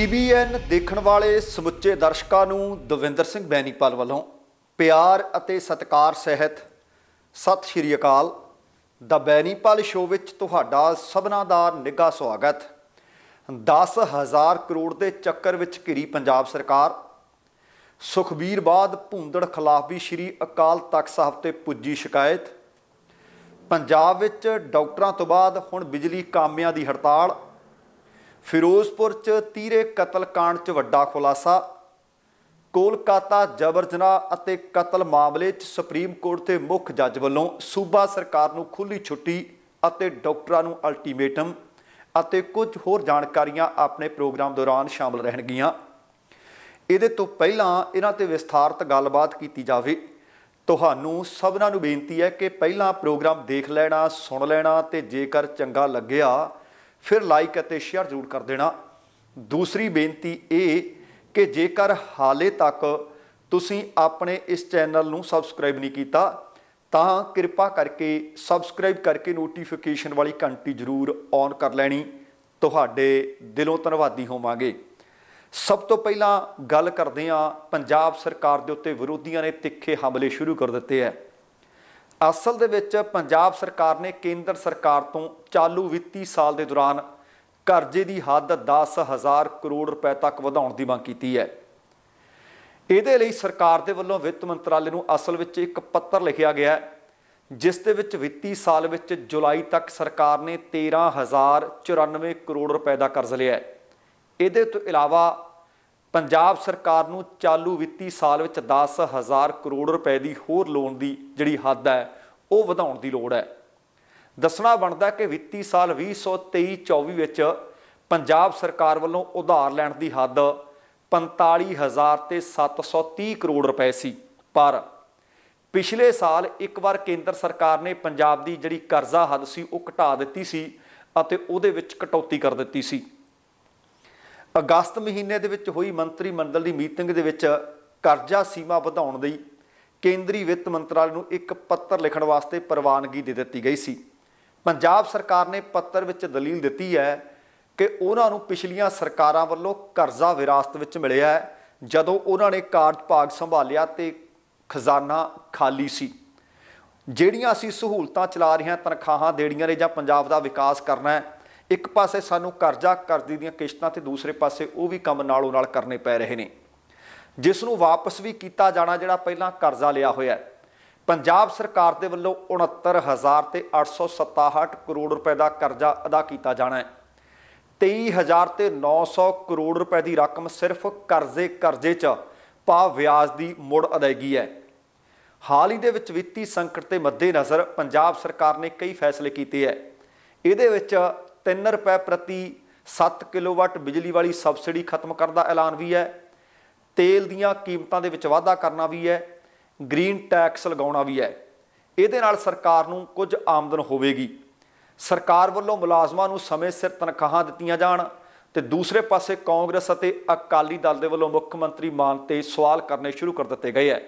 TBN ਦੇਖਣ ਵਾਲੇ ਸਮੁੱਚੇ ਦਰਸ਼ਕਾਂ ਨੂੰ ਦਵਿੰਦਰ ਸਿੰਘ ਬੈਨੀਪਾਲ ਵੱਲੋਂ ਪਿਆਰ ਅਤੇ ਸਤਿਕਾਰ ਸਹਿਤ ਸਤਿ ਸ਼੍ਰੀ ਅਕਾਲ। ਦਾ ਬੈਨੀਪਾਲ ਸ਼ੋਅ ਵਿੱਚ ਤੁਹਾਡਾ ਸਭਨਾਂ ਦਾ ਨਿੱਘਾ ਸਵਾਗਤ। 10000 ਕਰੋੜ ਦੇ ਚੱਕਰ ਵਿੱਚ ਘਿਰੀ ਪੰਜਾਬ ਸਰਕਾਰ। ਸੁਖਬੀਰ ਬਾਦ ਭੁੰਦੜ ਖਿਲਾਫ ਵੀ ਸ਼੍ਰੀ ਅਕਾਲ ਤਖਤ ਸਾਹਿਬ ਤੇ ਪੁੱਜੀ ਸ਼ਿਕਾਇਤ। ਪੰਜਾਬ ਵਿੱਚ ਡਾਕਟਰਾਂ ਤੋਂ ਬਾਅਦ ਹੁਣ ਬਿਜਲੀ ਕਾਮਿਆਂ ਦੀ ਹੜਤਾਲ। ਫਿਰੋਜ਼ਪੁਰ 'ਚ ਤੀਰੇ ਕਤਲकांड 'ਚ ਵੱਡਾ ਖੁਲਾਸਾ। ਕੋਲਕਾਤਾ ਜਬਰ ਜਨਾਹ ਅਤੇ ਕਤਲ ਮਾਮਲੇ 'ਚ ਸੁਪਰੀਮ ਕੋਰਟ ਦੇ ਮੁੱਖ ਜੱਜ ਵੱਲੋਂ ਸੂਬਾ ਸਰਕਾਰ ਨੂੰ ਖੁੱਲੀ ਛੁੱਟੀ ਅਤੇ ਡਾਕਟਰਾਂ ਨੂੰ ਅਲਟੀਮੇਟਮ ਅਤੇ ਕੁਝ ਹੋਰ ਜਾਣਕਾਰੀਆਂ ਆਪਣੇ ਪ੍ਰੋਗਰਾਮ ਦੌਰਾਨ ਸ਼ਾਮਲ ਰਹਿਣਗੀਆਂ। ਇਹਦੇ ਤੋਂ ਪਹਿਲਾਂ ਇਹਨਾਂ ਤੇ ਵਿਸਥਾਰਤ ਗੱਲਬਾਤ ਕੀਤੀ ਜਾਵੇ। ਤੁਹਾਨੂੰ ਸਭਨਾਂ ਨੂੰ ਬੇਨਤੀ ਹੈ ਕਿ ਪਹਿਲਾਂ ਪ੍ਰੋਗਰਾਮ ਦੇਖ ਲੈਣਾ, ਸੁਣ ਲੈਣਾ ਤੇ ਜੇਕਰ ਚੰਗਾ ਲੱਗਿਆ ਫਿਰ ਲਾਈਕ ਅਤੇ ਸ਼ੇਅਰ ਜ਼ਰੂਰ ਕਰ ਦੇਣਾ। ਦੂਸਰੀ ਬੇਨਤੀ ਇਹ ਕਿ ਜੇਕਰ ਹਾਲੇ ਤੱਕ ਤੁਸੀਂ ਆਪਣੇ ਇਸ ਚੈਨਲ ਨੂੰ ਸਬਸਕ੍ਰਾਈਬ ਨਹੀਂ ਕੀਤਾ, ਤਾਂ ਕਿਰਪਾ ਕਰਕੇ ਸਬਸਕ੍ਰਾਈਬ ਕਰਕੇ ਨੋਟੀਫਿਕੇਸ਼ਨ ਵਾਲੀ ਘੰਟੀ ਜ਼ਰੂਰ ਔਨ ਕਰ ਲੈਣੀ। ਤੁਹਾਡੇ ਦਿਲੋਂ ਧੰਨਵਾਦੀ ਹੋਵਾਂਗੇ। ਸਭ ਤੋਂ ਪਹਿਲਾਂ ਗੱਲ ਕਰਦੇ ਹਾਂ, ਪੰਜਾਬ ਸਰਕਾਰ ਦੇ ਉੱਤੇ ਵਿਰੋਧੀਆਂ ਨੇ ਤਿੱਖੇ ਹਮਲੇ ਸ਼ੁਰੂ ਕਰ ਦਿੱਤੇ ਹੈ। ਅਸਲ ਦੇ ਵਿੱਚ ਪੰਜਾਬ ਸਰਕਾਰ ਨੇ ਕੇਂਦਰ ਸਰਕਾਰ ਤੋਂ ਚਾਲੂ ਵਿੱਤੀ ਸਾਲ ਦੇ ਦੌਰਾਨ ਕਰਜ਼ੇ ਦੀ ਹੱਦ 10000 ਕਰੋੜ ਰੁਪਏ ਤੱਕ ਵਧਾਉਣ ਦੀ ਮੰਗ ਕੀਤੀ ਹੈ। ਇਹਦੇ ਲਈ ਸਰਕਾਰ ਦੇ ਵੱਲੋਂ ਵਿੱਤ ਮੰਤਰਾਲੇ ਨੂੰ ਅਸਲ ਵਿੱਚ ਇੱਕ ਪੱਤਰ ਲਿਖਿਆ ਗਿਆ ਹੈ, ਜਿਸ ਦੇ ਵਿੱਚ ਵਿੱਤੀ ਸਾਲ ਵਿੱਚ ਜੁਲਾਈ ਤੱਕ ਸਰਕਾਰ ਨੇ 13094 ਕਰੋੜ ਰੁਪਏ ਦਾ ਕਰਜ਼ ਲਿਆ ਹੈ। ਇਹਦੇ ਤੋਂ ਇਲਾਵਾ ਪੰਜਾਬ ਸਰਕਾਰ ਨੂੰ ਚਾਲੂ ਵਿੱਤੀ ਸਾਲ ਵਿੱਚ 10000 ਕਰੋੜ ਰੁਪਏ ਦੀ ਹੋਰ ਲੋਨ ਦੀ ਜਿਹੜੀ ਹੱਦ ਹੈ, ਉਹ ਵਧਾਉਣ ਦੀ ਲੋੜ ਹੈ। ਦੱਸਣਾ ਬਣਦਾ ਕਿ ਵਿੱਤੀ ਸਾਲ 2023-24 ਵਿੱਚ ਪੰਜਾਬ ਸਰਕਾਰ ਵੱਲੋਂ ਉਧਾਰ ਲੈਣ ਦੀ ਹੱਦ 45000 ਤੇ 730 ਕਰੋੜ ਰੁਪਏ ਸੀ। ਪਰ ਪਿਛਲੇ ਸਾਲ ਇੱਕ ਵਾਰ ਕੇਂਦਰ ਸਰਕਾਰ ਨੇ ਪੰਜਾਬ ਦੀ ਜਿਹੜੀ ਕਰਜ਼ਾ ਹੱਦ ਸੀ, ਉਹ ਘਟਾ ਦਿੱਤੀ ਸੀ ਅਤੇ ਉਹਦੇ ਵਿੱਚ ਕਟੌਤੀ ਕਰ ਦਿੱਤੀ ਸੀ। ਅਗਸਤ ਮਹੀਨੇ ਦੇ ਵਿੱਚ ਹੋਈ ਮੰਤਰੀ ਮੰਡਲ ਦੀ ਮੀਟਿੰਗ ਦੇ ਵਿੱਚ ਕਰਜ਼ਾ ਸੀਮਾ ਵਧਾਉਣ ਲਈ ਕੇਂਦਰੀ ਵਿੱਤ ਮੰਤਰਾਲੇ ਨੂੰ ਇੱਕ ਪੱਤਰ ਲਿਖਣ ਵਾਸਤੇ ਪ੍ਰਵਾਨਗੀ ਦੇ ਦਿੱਤੀ ਗਈ ਸੀ। ਪੰਜਾਬ ਸਰਕਾਰ ਨੇ ਪੱਤਰ ਵਿੱਚ ਦਲੀਲ ਦਿੱਤੀ ਹੈ ਕਿ ਉਹਨਾਂ ਨੂੰ ਪਿਛਲੀਆਂ ਸਰਕਾਰਾਂ ਵੱਲੋਂ ਕਰਜ਼ਾ ਵਿਰਾਸਤ ਵਿੱਚ ਮਿਲਿਆ ਹੈ, ਜਦੋਂ ਉਹਨਾਂ ਨੇ ਕਾਰਜਭਾਗ ਸੰਭਾਲਿਆ ਤੇ ਖਜ਼ਾਨਾ ਖਾਲੀ ਸੀ। ਜਿਹੜੀਆਂ ਅਸੀਂ ਸਹੂਲਤਾਂ ਚਲਾ ਰਹੇ ਹਾਂ ਤਨਖਾਹਾਂ ਦੇਣੀਆਂ ਨੇ ਜਾਂ ਪੰਜਾਬ ਦਾ ਵਿਕਾਸ ਕਰਨਾ ਹੈ ਇੱਕ ਪਾਸੇ ਸਾਨੂੰ ਕਰਜ਼ਾ ਕਰਜ਼ੇ ਦੀਆਂ ਕਿਸ਼ਤਾਂ ਤੇ ਦੂਸਰੇ ਪਾਸੇ ਉਹ ਵੀ ਕੰਮ ਨਾਲੋਂ ਨਾਲ ਕਰਨੇ ਪੈ ਰਹੇ ਨੇ। ਜਿਸ ਨੂੰ ਵਾਪਸ ਵੀ ਕੀਤਾ ਜਾਣਾ ਜਿਹੜਾ ਪਹਿਲਾਂ ਕਰਜ਼ਾ ਲਿਆ ਹੋਇਆ ਹੈ। ਪੰਜਾਬ ਸਰਕਾਰ ਦੇ ਵੱਲੋਂ 69000 ਤੇ 867 ਕਰੋੜ ਰੁਪਏ ਦਾ ਕਰਜ਼ਾ ਅਦਾ ਕੀਤਾ ਜਾਣਾ ਹੈ। 23000 ਤੇ 900 ਕਰੋੜ ਰੁਪਏ ਦੀ ਰਕਮ ਸਿਰਫ ਕਰਜ਼ੇ ਕਰਜ਼ੇ 'ਚ ਪਾ ਵਿਆਜ ਦੀ ਮੁੜ ਅਦਾਇਗੀ ਹੈ। ਹਾਲ ਹੀ ਦੇ ਵਿੱਚ ਵਿੱਤੀ ਸੰਕਟ ਦੇ ਮੱਦੇਨਜ਼ਰ ਪੰਜਾਬ ਸਰਕਾਰ ਨੇ ਕਈ ਫੈਸਲੇ ਕੀਤੇ ਹੈ। ਇਹਦੇ ਵਿੱਚ 3 ਰੁਪਏ ਪ੍ਰਤੀ 7 ਕਿਲੋਵਾਟ ਬਿਜਲੀ ਵਾਲੀ ਸਬਸਿਡੀ ਖਤਮ ਕਰਨ ਦਾ ਐਲਾਨ ਵੀ ਹੈ। ਤੇਲ ਦੀਆਂ ਕੀਮਤਾਂ ਦੇ ਵਿੱਚ ਵਾਧਾ ਕਰਨਾ ਵੀ ਹੈ। ਗ੍ਰੀਨ ਟੈਕਸ ਲਗਾਉਣਾ ਵੀ ਹੈ। ਇਹਦੇ ਨਾਲ ਸਰਕਾਰ ਨੂੰ ਕੁਝ ਆਮਦਨ ਹੋਵੇਗੀ। ਸਰਕਾਰ ਵੱਲੋਂ ਮੁਲਾਜ਼ਮਾਂ ਨੂੰ ਸਮੇਂ ਸਿਰ ਤਨਖਾਹਾਂ ਦਿੱਤੀਆਂ ਜਾਣ ਤੇ ਦੂਸਰੇ ਪਾਸੇ ਕਾਂਗਰਸ ਅਤੇ ਅਕਾਲੀ ਦਲ ਦੇ ਵੱਲੋਂ ਮੁੱਖ ਮੰਤਰੀ ਮਾਨ ਤੇ ਸਵਾਲ ਕਰਨੇ ਸ਼ੁਰੂ ਕਰ ਦਿੱਤੇ ਗਏ ਹੈ।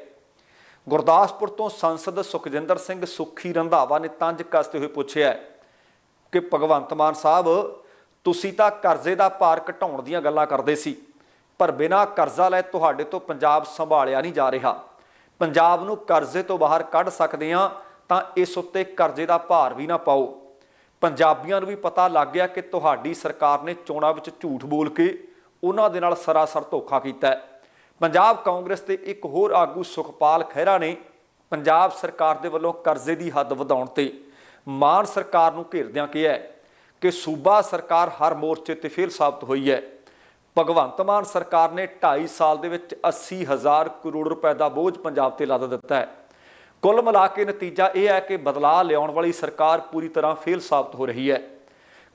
ਗੁਰਦਾਸਪੁਰ ਤੋਂ ਸੰਸਦ ਸੁਖਜਿੰਦਰ ਸਿੰਘ ਸੁਖੀ ਰੰਧਾਵਾ ਨੇ ਤੰਜ ਕੱਸਦੇ ਹੋਏ ਪੁੱਛਿਆ ਕਿ ਭਗਵੰਤ ਮਾਨ ਸਾਹਿਬ, ਤੁਸੀਂ ਤਾਂ ਕਰਜ਼ੇ ਦਾ ਭਾਰ ਘਟਾਉਣ ਦੀਆਂ ਗੱਲਾਂ ਕਰਦੇ ਸੀ, ਪਰ ਬਿਨਾਂ ਕਰਜ਼ਾ ਲੈ ਤੁਹਾਡੇ ਤੋਂ ਪੰਜਾਬ ਸੰਭਾਲਿਆ ਨਹੀਂ ਜਾ ਰਿਹਾ। ਪੰਜਾਬ ਨੂੰ ਕਰਜ਼ੇ ਤੋਂ ਬਾਹਰ ਕੱਢ ਸਕਦੇ ਆ ਤਾਂ ਇਸ ਉੱਤੇ ਕਰਜ਼ੇ ਦਾ ਭਾਰ ਵੀ ਨਾ ਪਾਓ। ਪੰਜਾਬੀਆਂ ਨੂੰ ਵੀ ਪਤਾ ਲੱਗ ਗਿਆ ਕਿ ਤੁਹਾਡੀ ਸਰਕਾਰ ਨੇ ਚੋਣਾਂ ਵਿੱਚ ਝੂਠ ਬੋਲ ਕੇ ਉਹਨਾਂ ਦੇ ਨਾਲ ਸਰਾਸਰ ਧੋਖਾ ਕੀਤਾ ਪੰਜਾਬ ਕਾਂਗਰਸ ਦੇ ਇੱਕ ਹੋਰ ਆਗੂ ਸੁਖਪਾਲ ਖਹਿਰਾ ਨੇ ਪੰਜਾਬ ਸਰਕਾਰ ਦੇ ਵੱਲੋਂ ਕਰਜ਼ੇ ਦੀ ਹੱਦ ਵਧਾਉਣ ਤੇ ਮਾਨ ਸਰਕਾਰ ਨੂੰ ਘੇਰਦਿਆਂ ਕਿਹਾ ਕਿ ਸੂਬਾ ਸਰਕਾਰ ਹਰ ਮੋਰਚੇ ਤੇ ਫੇਲ ਸਾਬਤ ਹੋਈ ਹੈ। ਭਗਵੰਤ ਮਾਨ ਸਰਕਾਰ ਨੇ 2.5 ਸਾਲ ਦੇ ਵਿੱਚ 80000 ਕਰੋੜ ਰੁਪਏ ਦਾ ਬੋਝ ਪੰਜਾਬ ਤੇ ਲੱਦ ਦਿੱਤਾ ਹੈ। ਕੁੱਲ ਮਿਲਾ ਕੇ ਨਤੀਜਾ ਇਹ ਹੈ ਕਿ ਬਦਲਾਅ ਲਿਆਉਣ ਵਾਲੀ ਸਰਕਾਰ ਪੂਰੀ ਤਰ੍ਹਾਂ ਫੇਲ ਸਾਬਤ ਹੋ ਰਹੀ ਹੈ।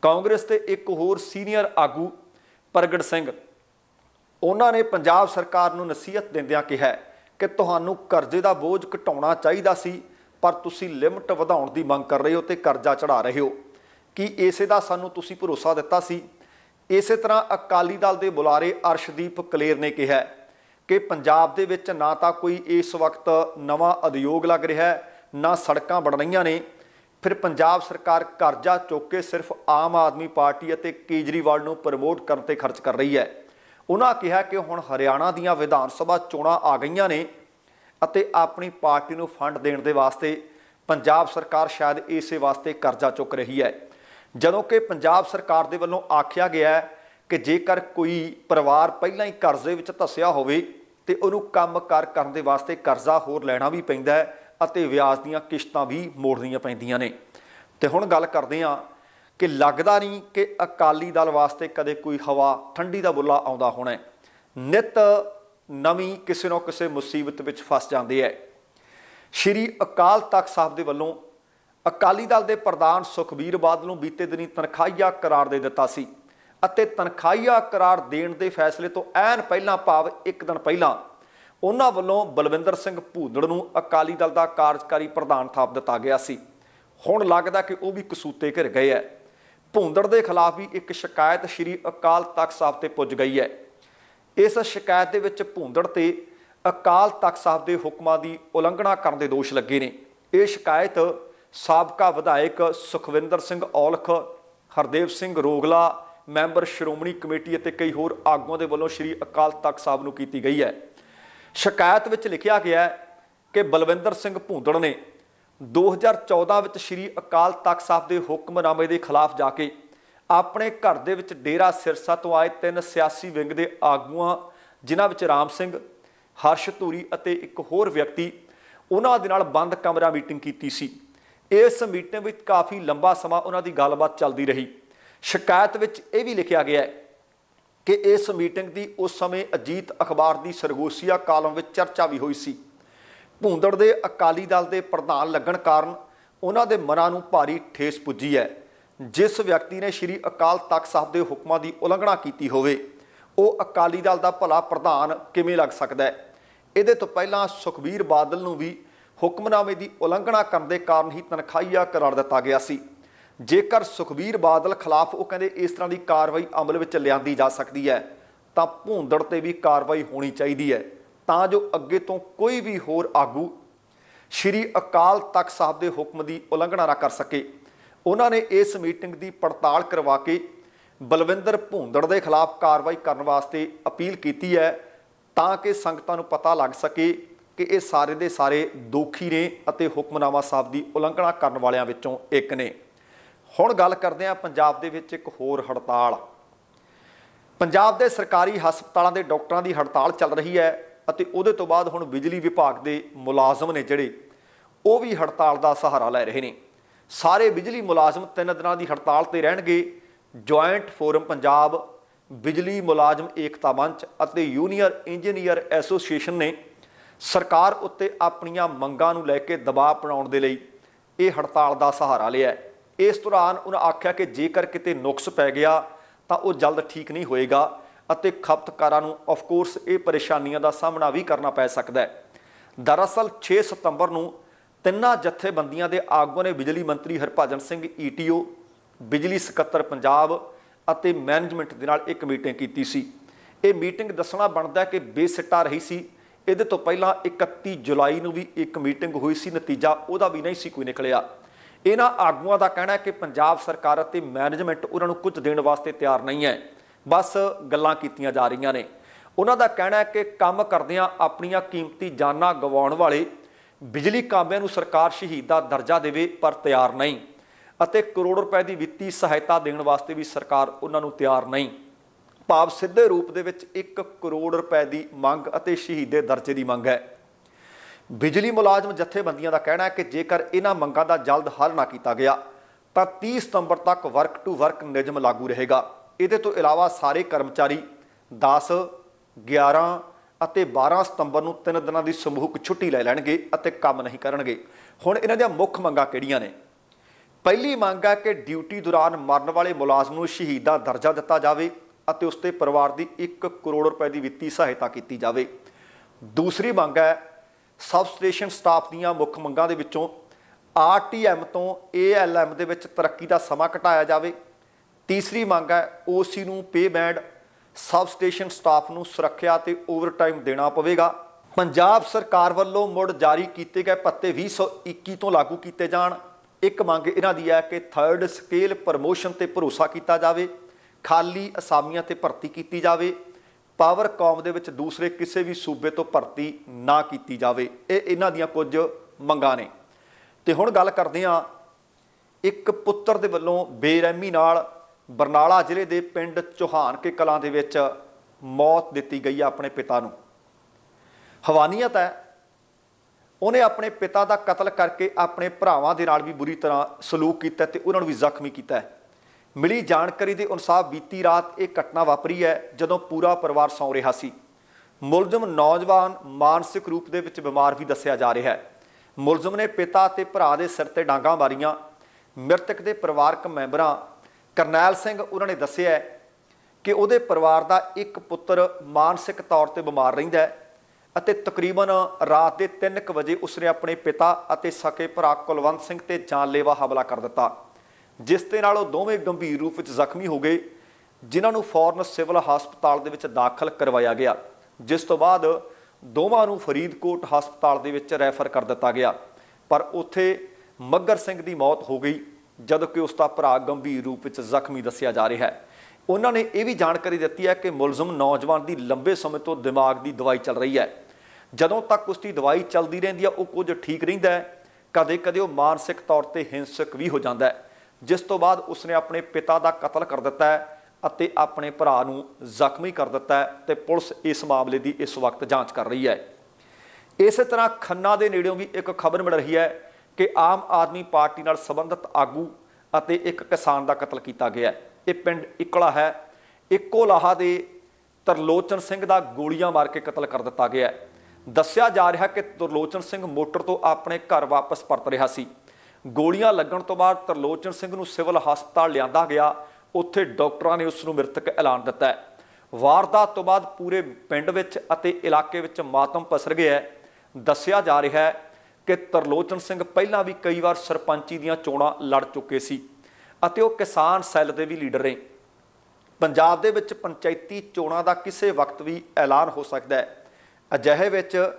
ਕਾਂਗਰਸ ਦੇ ਇੱਕ ਹੋਰ ਸੀਨੀਅਰ ਆਗੂ, ਪ੍ਰਗਟ ਸਿੰਘ, ਉਹਨਾਂ ਨੇ ਪੰਜਾਬ ਸਰਕਾਰ ਨੂੰ ਨਸੀਹਤ ਦਿੰਦਿਆਂ ਕਿਹਾ ਕਿ ਤੁਹਾਨੂੰ ਕਰਜ਼ੇ ਦਾ ਬੋਝ ਘਟਾਉਣਾ ਚਾਹੀਦਾ ਸੀ ਪਰ ਤੁਸੀਂ ਲਿਮਟ ਵਧਾਉਣ ਦੀ ਮੰਗ ਕਰ ਰਹੇ ਹੋ ਤੇ ਕਰਜ਼ਾ ਚੜਾ ਰਹੇ ਹੋ। ਕੀ ਇਸੇ ਦਾ ਸਾਨੂੰ ਤੁਸੀਂ ਭਰੋਸਾ ਦਿੱਤਾ ਸੀ? ਇਸੇ ਤਰ੍ਹਾਂ ਅਕਾਲੀ ਦਲ ਦੇ ਬੁਲਾਰੇ ਅਰਸ਼ਦੀਪ ਕਲੇਰ ਨੇ ਕਿਹਾ ਕਿ ਪੰਜਾਬ ਦੇ ਵਿੱਚ ਨਾ ਤਾਂ ਕੋਈ ਇਸ ਵਕਤ ਨਵਾਂ ਉਦਯੋਗ ਲੱਗ ਰਿਹਾ ਹੈ, ਨਾ ਸੜਕਾਂ ਬਣ ਰਹੀਆਂ ਨੇ। ਫਿਰ ਪੰਜਾਬ ਸਰਕਾਰ ਕਰਜ਼ਾ ਚੁੱਕ ਕੇ ਸਿਰਫ ਆਮ ਆਦਮੀ ਪਾਰਟੀ ਅਤੇ ਕੇਜਰੀਵਾਲ ਨੂੰ ਪ੍ਰਮੋਟ ਕਰਨ ਤੇ ਖਰਚ ਕਰ ਰਹੀ ਹੈ। ਉਹਨਾਂ ਕਿਹਾ ਕਿ ਹੁਣ ਹਰਿਆਣਾ ਦੀਆਂ ਵਿਧਾਨ ਸਭਾ ਚੋਣਾਂ ਆ ਗਈਆਂ ਨੇ। ਅਤੇ ਆਪਣੀ ਪਾਰਟੀ ਨੂੰ ਫੰਡ ਦੇਣ ਦੇ ਵਾਸਤੇ ਪੰਜਾਬ ਸਰਕਾਰ ਸ਼ਾਇਦ ਇਸੇ ਵਾਸਤੇ ਕਰਜ਼ਾ ਚੁੱਕ ਰਹੀ ਹੈ ਜਦੋਂ ਕਿ ਪੰਜਾਬ ਸਰਕਾਰ ਦੇ ਵੱਲੋਂ ਆਖਿਆ ਗਿਆ ਹੈ ਕਿ ਜੇਕਰ ਕੋਈ ਪਰਿਵਾਰ ਪਹਿਲਾਂ ਹੀ ਕਰਜ਼ੇ ਵਿੱਚ ਧੱਸਿਆ ਹੋਵੇ ਤੇ ਉਹਨੂੰ ਕੰਮ-ਕਾਰ ਕਰਨ ਦੇ ਵਾਸਤੇ ਕਰਜ਼ਾ ਹੋਰ ਲੈਣਾ ਵੀ ਪੈਂਦਾ ਹੈ ਅਤੇ ਵਿਆਜ ਦੀਆਂ ਕਿਸ਼ਤਾਂ ਵੀ ਮੋੜਨੀਆਂ ਪੈਂਦੀਆਂ ਨੇ ਤੇ ਹੁਣ ਗੱਲ ਕਰਦੇ ਹਾਂ ਕਿ ਲੱਗਦਾ ਨਹੀਂ ਕਿ ਅਕਾਲੀ ਦਲ ਵਾਸਤੇ ਕਦੇ ਕੋਈ ਹਵਾ ਠੰਡੀ ਦਾ ਬੁੱਲਾ ਆਉਂਦਾ ਹੋਣਾ ਹੈ। ਨਿਤ ਨਵੀਂ ਕਿਸੇ ਨਾ ਕਿਸੇ ਮੁਸੀਬਤ ਵਿੱਚ ਫਸ ਜਾਂਦੀ ਹੈ। ਸ਼੍ਰੀ ਅਕਾਲ ਤਖਤ ਸਾਹਿਬ ਦੇ ਵੱਲੋਂ ਅਕਾਲੀ ਦਲ ਦੇ ਪ੍ਰਧਾਨ ਸੁਖਬੀਰ ਬਾਦਲ ਨੂੰ ਬੀਤੇ ਦਿਨੀ ਤਨਖਾਹੀਆ ਕਰਾਰ ਦੇ ਦਿੱਤਾ ਸੀ ਅਤੇ ਤਨਖਾਹੀਆ ਕਰਾਰ ਦੇਣ ਦੇ ਫੈਸਲੇ ਤੋਂ ਐਨ ਪਹਿਲਾਂ ਭਾਵ ਇੱਕ ਦਿਨ ਪਹਿਲਾਂ ਉਹਨਾਂ ਵੱਲੋਂ ਬਲਵਿੰਦਰ ਸਿੰਘ ਭੂਦੜ ਨੂੰ ਅਕਾਲੀ ਦਲ ਦਾ ਕਾਰਜਕਾਰੀ ਪ੍ਰਧਾਨ ਥਾਪ ਦਿੱਤਾ ਗਿਆ ਸੀ। ਹੁਣ ਲੱਗਦਾ ਕਿ ਉਹ ਵੀ ਕਸੂਤੇ ਘਿਰ ਗਏ ਹੈ। ਭੂੰਦੜ ਦੇ ਖਿਲਾਫ ਵੀ ਇੱਕ ਸ਼ਿਕਾਇਤ ਸ਼੍ਰੀ ਅਕਾਲ ਤਖਤ ਸਾਹਿਬ ਤੇ ਪੁੱਜ ਗਈ ਹੈ। ਇਸ ਸ਼ਿਕਾਇਤ ਦੇ ਵਿੱਚ ਭੂੰਦੜ ਤੇ ਅਕਾਲ ਤਖਤ ਸਾਹਿਬ ਦੇ ਹੁਕਮਾਂ ਦੀ ਉਲੰਘਣਾ ਕਰਨ ਦੇ ਦੋਸ਼ ਲੱਗੇ ਨੇ। ਇਹ ਸ਼ਿਕਾਇਤ ਸਾਬਕਾ ਵਿਧਾਇਕ ਸੁਖਵਿੰਦਰ ਸਿੰਘ ਔਲਖ, ਹਰਦੇਵ ਸਿੰਘ ਰੋਗਲਾ, ਮੈਂਬਰ ਸ਼੍ਰੋਮਣੀ ਕਮੇਟੀ ਅਤੇ ਕਈ ਹੋਰ ਆਗੂਆਂ ਦੇ ਵੱਲੋਂ ਸ਼੍ਰੀ ਅਕਾਲ ਤਖਤ ਸਾਹਿਬ ਨੂੰ ਕੀਤੀ ਗਈ ਹੈ। ਸ਼ਿਕਾਇਤ ਵਿੱਚ ਲਿਖਿਆ ਗਿਆ ਹੈ ਕਿ ਬਲਵਿੰਦਰ ਸਿੰਘ ਭੂੰਦੜ ਨੇ 2014 ਵਿੱਚ ਸ਼੍ਰੀ ਅਕਾਲ ਤਖਤ ਸਾਹਿਬ ਦੇ ਹੁਕਮਨਾਮੇ ਦੇ ਖਿਲਾਫ ਜਾ ਕੇ ਆਪਣੇ ਘਰ ਦੇ ਵਿੱਚ ਡੇਰਾ ਸਿਰਸਾ ਤੋਂ ਆਏ ਤਿੰਨ ਸਿਆਸੀ ਵਿੰਗ ਦੇ ਆਗੂਆਂ, ਜਿਨ੍ਹਾਂ ਵਿੱਚ ਰਾਮ ਸਿੰਘ, ਹਰਸ਼ ਧੂਰੀ ਅਤੇ ਇੱਕ ਹੋਰ ਵਿਅਕਤੀ, ਉਹਨਾਂ ਦੇ ਨਾਲ ਬੰਦ ਕਮਰਾ ਮੀਟਿੰਗ ਕੀਤੀ ਸੀ। ਇਸ ਮੀਟਿੰਗ ਵਿੱਚ ਕਾਫੀ ਲੰਬਾ ਸਮਾਂ ਉਹਨਾਂ ਦੀ ਗੱਲਬਾਤ ਚੱਲਦੀ ਰਹੀ। ਸ਼ਿਕਾਇਤ ਵਿੱਚ ਇਹ ਵੀ ਲਿਖਿਆ ਗਿਆ ਹੈ ਕਿ ਇਸ ਮੀਟਿੰਗ ਦੀ ਉਸ ਸਮੇਂ ਅਜੀਤ ਅਖਬਾਰ ਦੀ ਸਰਗੋਸੀਆ ਕਾਲਮ ਵਿੱਚ ਚਰਚਾ ਵੀ ਹੋਈ ਸੀ। ਭੂੰਦੜ ਦੇ ਅਕਾਲੀ ਦਲ ਦੇ ਪ੍ਰਧਾਨ ਲੱਗਣ ਕਾਰਨ ਉਹਨਾਂ ਦੇ ਮਨਾਂ ਨੂੰ ਭਾਰੀ ਠੇਸ ਪੁੱਜੀ ਹੈ। ਜਿਸ ਵਿਅਕਤੀ ਨੇ ਸ਼੍ਰੀ ਅਕਾਲ ਤਖਤ ਸਾਹਿਬ ਦੇ ਹੁਕਮਾਂ ਦੀ ਉਲੰਘਣਾ ਕੀਤੀ ਹੋਵੇ, ਉਹ ਅਕਾਲੀ ਦਲ ਦਾ ਭਲਾ ਪ੍ਰਧਾਨ ਕਿਵੇਂ ਲੱਗ ਸਕਦਾ ਹੈ? ਇਹਦੇ ਤੋਂ ਪਹਿਲਾਂ ਸੁਖਬੀਰ ਬਾਦਲ ਨੂੰ ਵੀ ਹੁਕਮਨਾਮੇ ਦੀ ਉਲੰਘਣਾ ਕਰਨ ਦੇ ਕਾਰਨ ਹੀ ਤਨਖਾਹੀਆ ਕਰਾਰ ਦਿੱਤਾ ਗਿਆ ਸੀ। ਜੇਕਰ ਸੁਖਬੀਰ ਬਾਦਲ ਖਿਲਾਫ ਉਹ ਕਹਿੰਦੇ ਇਸ ਤਰ੍ਹਾਂ ਦੀ ਕਾਰਵਾਈ ਅਮਲ ਵਿੱਚ ਲਿਆਂਦੀ ਜਾ ਸਕਦੀ ਹੈ, ਤਾਂ ਭੂੰਦੜ ਤੇ ਵੀ ਕਾਰਵਾਈ ਹੋਣੀ ਚਾਹੀਦੀ ਹੈ, ਤਾਂ ਜੋ ਅੱਗੇ ਤੋਂ ਕੋਈ ਵੀ ਹੋਰ ਆਗੂ ਸ਼੍ਰੀ ਅਕਾਲ ਤਖਤ ਸਾਹਿਬ ਦੇ ਹੁਕਮ ਦੀ ਉਲੰਘਣਾ ਨਾ ਕਰ ਸਕੇ। ਉਹਨਾਂ ਨੇ ਇਸ ਮੀਟਿੰਗ ਦੀ ਪੜਤਾਲ ਕਰਵਾ ਕੇ ਬਲਵਿੰਦਰ ਭੂੰਦੜ ਦੇ ਖਿਲਾਫ ਕਾਰਵਾਈ ਕਰਨ ਵਾਸਤੇ ਅਪੀਲ ਕੀਤੀ ਹੈ ਤਾਂ ਕਿ ਸੰਗਤਾਂ ਨੂੰ ਪਤਾ ਲੱਗ ਸਕੇ ਕਿ ਇਹ ਸਾਰੇ ਦੇ ਸਾਰੇ ਦੋਖੀ ਨੇ ਅਤੇ ਹੁਕਮਨਾਮਾ ਸਾਹਿਬ ਦੀ ਉਲੰਘਣਾ ਕਰਨ ਵਾਲਿਆਂ ਵਿੱਚੋਂ ਇੱਕ ਨੇ। ਹੁਣ ਗੱਲ ਕਰਦੇ ਹਾਂ ਪੰਜਾਬ ਦੇ ਵਿੱਚ ਇੱਕ ਹੋਰ ਹੜਤਾਲ। ਪੰਜਾਬ ਦੇ ਸਰਕਾਰੀ ਹਸਪਤਾਲਾਂ ਦੇ ਡਾਕਟਰਾਂ ਦੀ ਹੜਤਾਲ ਚੱਲ ਰਹੀ ਹੈ ਅਤੇ ਉਹਦੇ ਤੋਂ ਬਾਅਦ ਹੁਣ ਬਿਜਲੀ ਵਿਭਾਗ ਦੇ ਮੁਲਾਜ਼ਮ ਨੇ ਜਿਹੜੇ, ਉਹ ਵੀ ਹੜਤਾਲ ਦਾ ਸਹਾਰਾ ਲੈ ਰਹੇ ਨੇ। ਸਾਰੇ ਬਿਜਲੀ ਮੁਲਾਜ਼ਮ ਤਿੰਨ ਦਿਨਾਂ ਦੀ ਹੜਤਾਲ ਤੇ ਰਹਿਣਗੇ। ਜੁਆਇੰਟ ਫੋਰਮ ਪੰਜਾਬ ਬਿਜਲੀ ਮੁਲਾਜ਼ਮ ਏਕਤਾ ਮੰਚ ਅਤੇ ਯੂਨੀਅਰ ਇੰਜੀਨੀਅਰ ਐਸੋਸੀਏਸ਼ਨ ਨੇ ਸਰਕਾਰ ਉੱਤੇ ਆਪਣੀਆਂ ਮੰਗਾਂ ਨੂੰ ਲੈ ਕੇ ਦਬਾਅ ਬਣਾਉਣ ਦੇ ਲਈ ਇਹ ਹੜਤਾਲ ਦਾ ਸਹਾਰਾ ਲਿਆ ਇਸ ਦੌਰਾਨ ਉਹਨਾਂ ਆਖਿਆ ਕਿ ਜੇਕਰ ਕਿਤੇ ਨੁਕਸ ਪੈ ਗਿਆ ਤਾਂ ਉਹ ਜਲਦ ਠੀਕ ਨਹੀਂ ਹੋਏਗਾ ਅਤੇ ਖਪਤਕਾਰਾਂ ਨੂੰ ਆਫ ਕੋਰਸ ਇਹ ਪਰੇਸ਼ਾਨੀਆਂ ਦਾ ਸਾਹਮਣਾ ਵੀ ਕਰਨਾ ਪੈ ਸਕਦਾ ਹੈ। ਦਰਅਸਲ 6 ਸਤੰਬਰ ਨੂੰ ਤਿੰਨਾਂ ਜਥੇਬੰਦੀਆਂ ਦੇ ਆਗੂਆਂ ਨੇ ਬਿਜਲੀ ਮੰਤਰੀ ਹਰਭਜਨ ਸਿੰਘ ਈਟੀਓ ਬਿਜਲੀ ਸਕੱਤਰ ਪੰਜਾਬ ਅਤੇ ਮੈਨੇਜਮੈਂਟ ਦੇ ਨਾਲ ਇੱਕ ਮੀਟਿੰਗ ਕੀਤੀ ਸੀ। ਇਹ ਮੀਟਿੰਗ ਦੱਸਣਾ ਬਣਦਾ ਕਿ ਬੇਸਿੱਟਾ ਰਹੀ ਸੀ। ਇਹਦੇ ਤੋਂ ਪਹਿਲਾਂ 31 ਜੁਲਾਈ ਨੂੰ ਵੀ ਇੱਕ ਮੀਟਿੰਗ ਹੋਈ ਸੀ। ਨਤੀਜਾ ਉਹਦਾ ਵੀ ਨਹੀਂ ਸੀ ਕੋਈ ਨਿਕਲਿਆ। ਇਹਨਾਂ ਆਗੂਆਂ ਦਾ ਕਹਿਣਾ ਹੈ ਕਿ ਪੰਜਾਬ ਸਰਕਾਰ ਅਤੇ ਮੈਨੇਜਮੈਂਟ ਉਹਨਾਂ ਨੂੰ ਕੁਝ ਦੇਣ ਵਾਸਤੇ ਤਿਆਰ ਨਹੀਂ ਹੈ। ਬਸ ਗੱਲਾਂ ਕੀਤੀਆਂ ਜਾ ਰਹੀਆਂ ਨੇ। ਉਹਨਾਂ ਦਾ ਕਹਿਣਾ ਹੈ ਕਿ ਕੰਮ ਕਰਦਿਆਂ ਆਪਣੀਆਂ ਕੀਮਤੀ ਜਾਨਾਂ ਗਵਾਉਣ ਵਾਲੇ ਬਿਜਲੀ ਕਾਮਿਆਂ ਨੂੰ ਸਰਕਾਰ ਸ਼ਹੀਦ ਦਾ ਦਰਜਾ ਦੇਵੇ, ਪਰ ਤਿਆਰ ਨਹੀਂ। ਅਤੇ ਕਰੋੜ ਰੁਪਏ ਦੀ ਵਿੱਤੀ ਸਹਾਇਤਾ ਦੇਣ ਵਾਸਤੇ ਵੀ ਸਰਕਾਰ ਉਹਨਾਂ ਨੂੰ ਤਿਆਰ ਨਹੀਂ। ਭਾਵ ਸਿੱਧੇ ਰੂਪ ਦੇ ਵਿੱਚ 1 ਕਰੋੜ ਰੁਪਏ ਦੀ ਮੰਗ ਅਤੇ ਸ਼ਹੀਦ ਦੇ ਦਰਜੇ ਦੀ ਮੰਗ ਹੈ। ਬਿਜਲੀ ਮੁਲਾਜ਼ਮ ਜਥੇਬੰਦੀਆਂ ਦਾ ਕਹਿਣਾ ਹੈ ਕਿ ਜੇਕਰ ਇਹਨਾਂ ਮੰਗਾਂ ਦਾ ਜਲਦ ਹੱਲ ਨਾ ਕੀਤਾ ਗਿਆ, ਤਾਂ 30 ਸਤੰਬਰ ਤੱਕ ਵਰਕ ਟੂ ਵਰਕ ਨਿਯਮ ਲਾਗੂ ਰਹੇਗਾ। ਇਹਦੇ ਤੋਂ ਇਲਾਵਾ ਸਾਰੇ ਕਰਮਚਾਰੀ 10 11 ਅਤੇ 12 ਸਤੰਬਰ ਨੂੰ ਤਿੰਨ ਦਿਨਾਂ ਦੀ ਸਮੂਹਕ ਛੁੱਟੀ ਲੈ ਲੈਣਗੇ ਅਤੇ ਕੰਮ ਨਹੀਂ ਕਰਨਗੇ। ਹੁਣ ਇਹਨਾਂ ਦੀਆਂ ਮੁੱਖ ਮੰਗਾਂ ਕਿਹੜੀਆਂ ਨੇ? ਪਹਿਲੀ ਮੰਗ ਹੈ ਕਿ ਡਿਊਟੀ ਦੌਰਾਨ ਮਰਨ ਵਾਲੇ ਮੁਲਾਜ਼ਮ ਨੂੰ ਸ਼ਹੀਦ ਦਰਜਾ ਦਿੱਤਾ ਜਾਵੇ ਅਤੇ ਉਸ ਦੇ ਪਰਿਵਾਰ ਦੀ 1 ਕਰੋੜ ਰੁਪਏ ਦੀ ਵਿੱਤੀ ਸਹਾਇਤਾ ਕੀਤੀ ਜਾਵੇ। ਦੂਸਰੀ ਮੰਗ ਹੈ ਸਬ ਸਟੇਸ਼ਨ ਸਟਾਫ ਦੀਆਂ ਮੁੱਖ ਮੰਗਾਂ ਦੇ ਵਿੱਚੋਂ ਆਰਟੀਐਮ ਤੋਂ ਏਐਲਐਮ ਦੇ ਵਿੱਚ ਤਰੱਕੀ ਦਾ ਸਮਾਂ ਘਟਾਇਆ ਜਾਵੇ। ਤੀਸਰੀ ਮੰਗ ਹੈ ਓਸੀ ਨੂੰ pay band sub station staff ਨੂੰ ਸੁਰੱਖਿਆ ਤੇ ਓਵਰਟਾਈਮ ਦੇਣਾ ਪਵੇਗਾ। ਪੰਜਾਬ ਸਰਕਾਰ ਵੱਲੋਂ ਮੁੜ ਜਾਰੀ ਕੀਤੇ ਗਏ ਭੱਤੇ 2021 ਤੋਂ ਲਾਗੂ ਕੀਤੇ ਜਾਣ। ਇੱਕ ਮੰਗ ਇਹਨਾਂ ਦੀ ਹੈ ਕਿ ਥਰਡ ਸਕੇਲ ਪ੍ਰਮੋਸ਼ਨ ਤੇ ਭਰੋਸਾ ਕੀਤਾ ਜਾਵੇ। ਖਾਲੀ ਅਸਾਮੀਆਂ ਤੇ ਭਰਤੀ ਕੀਤੀ ਜਾਵੇ। ਪਾਵਰਕਾਮ ਦੇ ਵਿੱਚ ਦੂਸਰੇ ਕਿਸੇ ਵੀ ਸੂਬੇ ਤੋਂ ਭਰਤੀ ਨਾ ਕੀਤੀ ਜਾਵੇ। ਇਹ ਇਹਨਾਂ ਦੀਆਂ ਕੁਝ ਮੰਗਾਂ ਨੇ। ਤੇ ਹੁਣ ਗੱਲ ਕਰਦੇ ਹਾਂ ਇੱਕ ਪੁੱਤਰ ਦੇ ਵੱਲੋਂ ਬੇਰਹਿਮੀ ਨਾਲ ਬਰਨਾਲਾ ਜ਼ਿਲ੍ਹੇ ਦੇ ਪਿੰਡ ਚੋਹਾਨ ਕੇ ਕਲਾਂ ਦੇ ਵਿੱਚ ਮੌਤ ਦਿੱਤੀ ਗਈ ਹੈ ਆਪਣੇ ਪਿਤਾ ਨੂੰ। ਹਵਾਨੀਅਤ ਹੈ। ਉਹਨੇ ਆਪਣੇ ਪਿਤਾ ਦਾ ਕਤਲ ਕਰਕੇ ਆਪਣੇ ਭਰਾਵਾਂ ਦੇ ਨਾਲ ਵੀ ਬੁਰੀ ਤਰ੍ਹਾਂ ਸਲੂਕ ਕੀਤਾ ਤੇ ਉਹਨਾਂ ਨੂੰ ਵੀ ਜ਼ਖਮੀ ਕੀਤਾ ਮਿਲੀ ਜਾਣਕਾਰੀ ਦੇ ਅਨੁਸਾਰ ਬੀਤੀ ਰਾਤ ਇਹ ਘਟਨਾ ਵਾਪਰੀ ਹੈ ਜਦੋਂ ਪੂਰਾ ਪਰਿਵਾਰ ਸੌਂ ਰਿਹਾ ਸੀ। ਮੁਲਜ਼ਮ ਨੌਜਵਾਨ ਮਾਨਸਿਕ ਰੂਪ ਦੇ ਵਿੱਚ ਬਿਮਾਰ ਵੀ ਦੱਸਿਆ ਜਾ ਰਿਹਾ ਹੈ। ਮੁਲਜ਼ਮ ਨੇ ਪਿਤਾ ਤੇ ਭਰਾ ਦੇ ਸਿਰ ਤੇ ਡਾਂਗਾਂ ਮਾਰੀਆਂ। ਮ੍ਰਿਤਕ ਦੇ ਪਰਿਵਾਰਕ ਮੈਂਬਰਾਂ ਕਰਨੈਲ ਸਿੰਘ ਉਹਨਾਂ ਨੇ ਦੱਸਿਆ ਕਿ ਉਹਦੇ ਪਰਿਵਾਰ ਦਾ ਇੱਕ ਪੁੱਤਰ ਮਾਨਸਿਕ ਤੌਰ ਤੇ ਬਿਮਾਰ ਰਹਿੰਦਾ ਹੈ ਅਤੇ ਤਕਰੀਬਨ ਰਾਤ ਦੇ 3:00 ਵਜੇ ਉਸਨੇ ਆਪਣੇ ਪਿਤਾ ਅਤੇ ਸਕੇ ਭਰਾ ਕੁਲਵੰਤ ਸਿੰਘ ਤੇ ਜਾਨਲੇਵਾ ਹਮਲਾ ਕਰ ਦਿੱਤਾ, ਜਿਸ ਦੇ ਨਾਲ ਉਹ ਦੋਵੇਂ ਗੰਭੀਰ ਰੂਪ ਵਿੱਚ ਜ਼ਖਮੀ ਹੋ ਗਏ, ਜਿਨ੍ਹਾਂ ਨੂੰ ਫੌਰਨ ਸਿਵਲ ਹਸਪਤਾਲ ਦੇ ਵਿੱਚ ਦਾਖਲ ਕਰਵਾਇਆ ਗਿਆ, ਜਿਸ ਤੋਂ ਬਾਅਦ ਦੋਵਾਂ ਨੂੰ ਫਰੀਦਕੋਟ ਹਸਪਤਾਲ ਦੇ ਵਿੱਚ ਰੈਫਰ ਕਰ ਦਿੱਤਾ ਗਿਆ, ਪਰ ਉੱਥੇ ਮੱਗਰ ਸਿੰਘ ਦੀ ਮੌਤ ਹੋ ਗਈ। ਜਦੋਂ ਕਿ ਉਸ ਦਾ ਭਰਾ ਗੰਭੀਰ ਰੂਪ ਵਿੱਚ ਜ਼ਖਮੀ ਦੱਸਿਆ ਜਾ ਰਿਹਾ ਹੈ। ਉਹਨਾਂ ਨੇ ਇਹ ਵੀ ਜਾਣਕਾਰੀ ਦਿੱਤੀ ਹੈ ਕਿ ਮੁਲਜ਼ਮ ਨੌਜਵਾਨ ਦੀ ਲੰਬੇ ਸਮੇਂ ਤੋਂ ਦਿਮਾਗ ਦੀ ਦਵਾਈ ਚੱਲ ਰਹੀ ਹੈ। ਜਦੋਂ ਤੱਕ ਉਸ ਦੀ ਦਵਾਈ ਚੱਲਦੀ ਰਹਿੰਦੀ ਹੈ, ਉਹ ਕੁਝ ਠੀਕ ਰਹਿੰਦਾ ਹੈ। ਕਦੇ-ਕਦੇ ਉਹ ਮਾਨਸਿਕ ਤੌਰ ਤੇ ਹਿੰਸਕ ਵੀ ਹੋ ਜਾਂਦਾ ਹੈ, ਜਿਸ ਤੋਂ ਬਾਅਦ ਉਸਨੇ ਆਪਣੇ ਪਿਤਾ ਦਾ ਕਤਲ ਕਰ ਦਿੱਤਾ ਹੈ ਅਤੇ ਆਪਣੇ ਭਰਾ ਨੂੰ ਜ਼ਖਮੀ ਕਰ ਦਿੱਤਾ ਹੈ ਤੇ ਪੁਲਿਸ ਇਸ ਮਾਮਲੇ ਦੀ ਇਸ ਵਕਤ ਜਾਂਚ ਕਰ ਰਹੀ ਹੈ। ਇਸੇ ਤਰ੍ਹਾਂ ਖੰਨਾ ਦੇ ਨੇੜਿਓਂ ਵੀ ਇੱਕ ਖਬਰ ਮਿਲ ਰਹੀ ਹੈ ਕਿ ਆਮ ਆਦਮੀ ਪਾਰਟੀ ਨਾਲ ਸੰਬੰਧਿਤ ਆਗੂ ਅਤੇ ਇੱਕ ਕਿਸਾਨ ਦਾ ਕਤਲ ਕੀਤਾ ਗਿਆ ਹੈ। ਇਹ ਪਿੰਡ ਇਕਲਾ ਹੈ। ਇੱਕੋ ਲਾਹਾ ਦੇ ਤਰਲੋਚਨ ਸਿੰਘ ਦਾ ਗੋਲੀਆਂ ਮਾਰ ਕੇ ਕਤਲ ਕਰ ਦਿੱਤਾ ਗਿਆ ਹੈ। ਦੱਸਿਆ ਜਾ ਰਿਹਾ ਕਿ ਤਰਲੋਚਨ ਸਿੰਘ ਮੋਟਰ ਤੋਂ ਆਪਣੇ ਘਰ ਵਾਪਸ ਪਰਤ ਰਿਹਾ ਸੀ। ਗੋਲੀਆਂ ਲੱਗਣ ਤੋਂ ਬਾਅਦ ਤਰਲੋਚਨ ਸਿੰਘ ਨੂੰ ਸਿਵਲ ਹਸਪਤਾਲ ਲਿਆਂਦਾ ਗਿਆ। ਉੱਥੇ ਡਾਕਟਰਾਂ ਨੇ ਉਸ ਨੂੰ ਮ੍ਰਿਤਕ ਐਲਾਨ ਦਿੱਤਾ ਹੈ। ਵਾਰਦਾਤ ਤੋਂ ਬਾਅਦ ਪੂਰੇ ਪਿੰਡ ਵਿੱਚ ਅਤੇ ਇਲਾਕੇ ਵਿੱਚ ਮਾਤਮ ਪਸਰ ਗਿਆ ਹੈ। ਦੱਸਿਆ ਜਾ ਰਿਹਾ ਹੈ ਕਿ ਤਰਲੋਚਨ ਸਿੰਘ ਪਹਿਲਾਂ ਵੀ ਕਈ ਵਾਰ ਸਰਪੰਚੀ ਦੀਆਂ ਚੋਣਾਂ ਲੜ ਚੁੱਕੇ ਸੀ ਅਤੇ ਉਹ ਕਿਸਾਨ ਸੈੱਲ ਦੇ ਵੀ ਲੀਡਰ ਨੇ ਪੰਜਾਬ ਦੇ ਵਿੱਚ ਪੰਚਾਇਤੀ ਚੋਣਾਂ ਦਾ ਕਿਸੇ ਵਕਤ ਵੀ ਐਲਾਨ ਹੋ ਸਕਦਾ ਹੈ। ਅਜਿਹੇ ਵਿੱਚ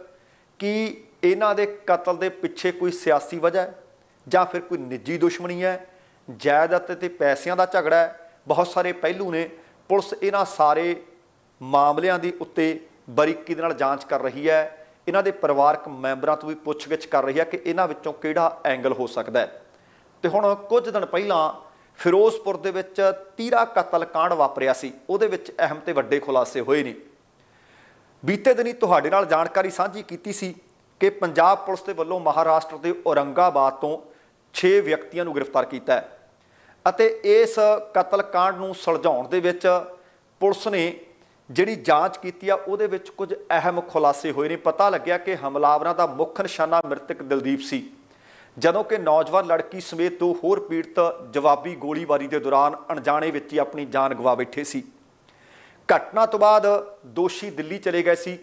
ਕੀ ਇਹਨਾਂ ਦੇ ਕਤਲ ਦੇ ਪਿੱਛੇ ਕੋਈ ਸਿਆਸੀ ਵਜ੍ਹਾ ਹੈ ਜਾਂ ਫਿਰ ਕੋਈ ਨਿੱਜੀ ਦੁਸ਼ਮਣੀ ਹੈ? ਜਾਇਦਾਦ ਤੇ ਪੈਸਿਆਂ ਦਾ ਝਗੜਾ ਹੈ। ਬਹੁਤ ਸਾਰੇ ਪਹਿਲੂ ਨੇ। ਪੁਲਿਸ ਇਹਨਾਂ ਸਾਰੇ ਮਾਮਲਿਆਂ ਦੀ ਉੱਤੇ ਬਰੀਕੀ ਦੇ ਨਾਲ ਜਾਂਚ ਕਰ ਰਹੀ ਹੈ। ਇਹਨਾਂ ਦੇ ਪਰਿਵਾਰਕ ਮੈਂਬਰਾਂ ਤੋਂ ਵੀ ਪੁੱਛਗਿੱਛ ਕਰ ਰਹੀ ਹੈ ਕਿ ਇਹਨਾਂ ਵਿੱਚੋਂ ਕਿਹੜਾ ਐਂਗਲ ਹੋ ਸਕਦਾ ਹੈ। ਤੇ ਹੁਣ ਕੁਝ ਦਿਨ ਪਹਿਲਾਂ ਫਿਰੋਜ਼ਪੁਰ ਦੇ ਵਿੱਚ ਤੀਰਾ ਕਤਲ ਕਾਂਡ ਵਾਪਰਿਆ ਸੀ। ਉਹਦੇ ਵਿੱਚ ਅਹਿਮ ਤੇ ਵੱਡੇ ਖੁਲਾਸੇ ਹੋਏ ਨੇ। ਬੀਤੇ ਦਿਨੀ ਤੁਹਾਡੇ ਨਾਲ ਜਾਣਕਾਰੀ ਸਾਂਝੀ ਕੀਤੀ ਸੀ ਕਿ ਪੰਜਾਬ ਪੁਲਿਸ ਦੇ ਵੱਲੋਂ ਮਹਾਰਾਸ਼ਟਰ ਦੇ ਔਰੰਗਾਬਾਦ ਤੋਂ 6 ਵਿਅਕਤੀਆਂ ਨੂੰ ਗ੍ਰਿਫਤਾਰ ਕੀਤਾ ਹੈ। ਅਤੇ ਇਸ ਕਤਲ ਕਾਂਡ ਨੂੰ ਸੁਲਝਾਉਣ ਦੇ ਵਿੱਚ ਪੁਲਿਸ ਨੇ ਜਿਹੜੀ ਜਾਂਚ ਕੀਤੀ ਆ, ਉਹਦੇ ਵਿੱਚ ਕੁਝ ਅਹਿਮ ਖੁਲਾਸੇ ਹੋਏ ਨੇ। ਪਤਾ ਲੱਗਿਆ ਕਿ ਹਮਲਾਵਰਾਂ ਦਾ ਮੁੱਖ ਨਿਸ਼ਾਨਾ ਮ੍ਰਿਤਕ ਦਲਦੀਪ ਸੀ। ਜਦੋਂ ਕਿ ਨੌਜਵਾਨ ਲੜਕੀ ਸਮੇਤ ਦੋ ਹੋਰ ਪੀੜਤ ਜਵਾਬੀ ਗੋਲੀਬਾਰੀ ਦੇ ਦੌਰਾਨ ਅਣਜਾਣੇ ਵਿੱਚ ਹੀ ਆਪਣੀ ਜਾਨ ਗਵਾ ਬੈਠੇ ਸੀ। ਘਟਨਾ ਤੋਂ ਬਾਅਦ ਦੋਸ਼ੀ ਦਿੱਲੀ ਚਲੇ ਗਏ ਸੀ।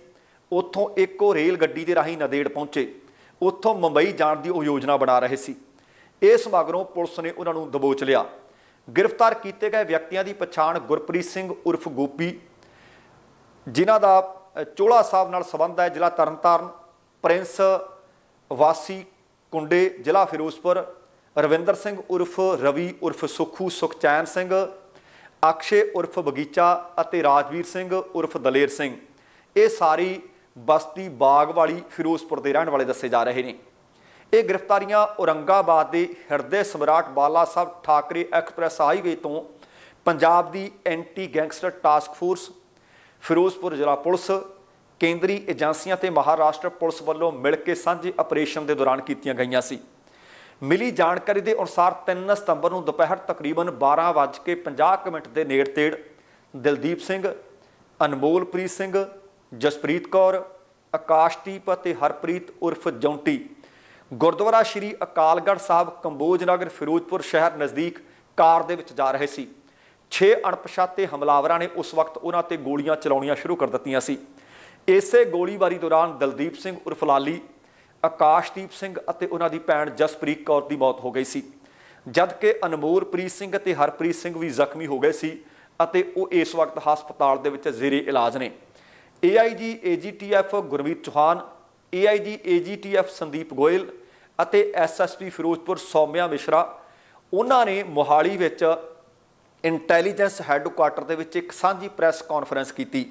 ਉੱਥੋਂ ਇੱਕੋ ਰੇਲ ਗੱਡੀ ਦੇ ਰਾਹੀਂ ਨਦੇੜ ਪਹੁੰਚੇ। ਉੱਥੋਂ ਮੁੰਬਈ ਜਾਣ ਦੀ ਉਹ ਯੋਜਨਾ ਬਣਾ ਰਹੇ ਸੀ। ਇਸ ਮਗਰੋਂ ਪੁਲਿਸ ਨੇ ਉਹਨਾਂ ਨੂੰ ਦਬੋਚ ਲਿਆ। ਗ੍ਰਿਫਤਾਰ ਕੀਤੇ ਗਏ ਵਿਅਕਤੀਆਂ ਦੀ ਪਛਾਣ ਗੁਰਪ੍ਰੀਤ ਸਿੰਘ ਉਰਫ ਗੋਪੀ ਜਿਨ੍ਹਾਂ ਦਾ ਚੋਲਾ ਸਾਹਿਬ ਨਾਲ ਸੰਬੰਧ ਹੈ, ਜ਼ਿਲ੍ਹਾ ਤਰਨਤਾਰਨ, ਪ੍ਰਿੰਸ ਵਾਸੀ ਕੁੰਡੇ, ਜ਼ਿਲ੍ਹਾ ਫਿਰੋਜ਼ਪੁਰ, ਰਵਿੰਦਰ ਸਿੰਘ ਉਰਫ ਰਵੀ ਉਰਫ ਸੁਖੂ, ਸੁਖਚੈਨ ਸਿੰਘ, ਅਕਸ਼ੇ ਉਰਫ ਬਗੀਚਾ ਅਤੇ ਰਾਜਵੀਰ ਸਿੰਘ ਉਰਫ ਦਲੇਰ ਸਿੰਘ। ਇਹ ਸਾਰੀ ਬਸਤੀ ਬਾਗ ਵਾਲੀ ਫਿਰੋਜ਼ਪੁਰ ਦੇ ਰਹਿਣ ਵਾਲੇ ਦੱਸੇ ਜਾ ਰਹੇ ਨੇ। ਇਹ ਗ੍ਰਿਫਤਾਰੀਆਂ ਔਰੰਗਾਬਾਦ ਦੇ ਹਿਰਦੇ ਸਮਰਾਟ ਬਾਲਾ ਸਾਹਿਬ ਠਾਕਰੇ ਐਕਸਪ੍ਰੈਸ ਹਾਈਵੇ ਤੋਂ ਪੰਜਾਬ ਦੀ anti gangster task force Firozpur ਜ਼ਿਲ੍ਹਾ ਪੁਲਿਸ, ਕੇਂਦਰੀ ਏਜੰਸੀਆਂ ਤੇ ਮਹਾਰਾਸ਼ਟਰ ਪੁਲਿਸ ਵੱਲੋਂ ਮਿਲ ਕੇ ਸਾਂਝੇ ਆਪਰੇਸ਼ਨ ਦੇ ਦੌਰਾਨ ਕੀਤੀਆਂ ਗਈਆਂ ਸੀ। ਮਿਲੀ ਜਾਣਕਾਰੀ ਦੇ ਅਨੁਸਾਰ 3 ਸਤੰਬਰ ਨੂੰ ਦੁਪਹਿਰ ਤਕਰੀਬਨ 12:50 ਮਿੰਟ ਦੇ ਨੇੜੇ ਤੇੜ ਦਿਲਦੀਪ ਸਿੰਘ, ਅਨਮੋਲਪ੍ਰੀਤ ਸਿੰਘ, ਜਸਪ੍ਰੀਤ ਕੌਰ, ਆਕਾਸ਼ਦੀਪ ਅਤੇ ਹਰਪ੍ਰੀਤ ਉਰਫ ਜੌਂਟੀ। ਗੁਰਦੁਆਰਾ ਸ਼੍ਰੀ ਅਕਾਲਗੜ੍ਹ ਸਾਹਿਬ, ਕੰਬੋਜ ਨਗਰ, ਫਿਰੋਜ਼ਪੁਰ ਸ਼ਹਿਰ ਨਜ਼ਦੀਕ ਕਾਰ ਦੇ ਵਿੱਚ ਜਾ ਰਹੇ ਸੀ। 6 ਅਣਪਛਾਤੇ ਹਮਲਾਵਰਾਂ ਨੇ ਉਸ ਵਕਤ ਉਹਨਾਂ ਤੇ ਗੋਲੀਆਂ ਚਲਾਉਣੀਆਂ ਸ਼ੁਰੂ ਕਰ ਦਿੱਤੀਆਂ ਸੀ। ਇਸੇ ਗੋਲੀਬਾਰੀ ਦੌਰਾਨ ਦਲਦੀਪ ਸਿੰਘ ਉਰਫ ਲਾਲੀ, ਆਕਾਸ਼ਦੀਪ ਸਿੰਘ ਅਤੇ ਉਹਨਾਂ ਦੀ ਭੈਣ ਜਸਪ੍ਰੀਤ ਕੌਰ ਦੀ ਮੌਤ ਹੋ ਗਈ ਸੀ। ਜਦਕਿ ਅਨਮੋਲਪ੍ਰੀਤ ਸਿੰਘ ਅਤੇ ਹਰਪ੍ਰੀਤ ਸਿੰਘ ਵੀ ਜ਼ਖਮੀ ਹੋ ਗਏ ਸੀ ਅਤੇ ਉਹ ਇਸ ਵਕਤ ਹਸਪਤਾਲ ਦੇ ਵਿੱਚ ਜ਼ੇਰੇ ਇਲਾਜ ਨੇ। AIG, AGTF Gurmeet Chauhan, AIG, AGTF Sandeep Goyal ਅਤੇ ਐਸਐਸਪੀ ਫਿਰੋਜ਼ਪੁਰ ਸੌਮਿਆ ਮਿਸ਼ਰਾ, ਉਹਨਾਂ ਨੇ ਮੋਹਾਲੀ ਵਿੱਚ ਇੰਟੈਲੀਜੈਂਸ ਹੈੱਡਕੁਆਟਰ ਦੇ ਵਿੱਚ ਇੱਕ ਸਾਂਝੀ ਪ੍ਰੈਸ ਕਾਨਫਰੰਸ ਕੀਤੀ।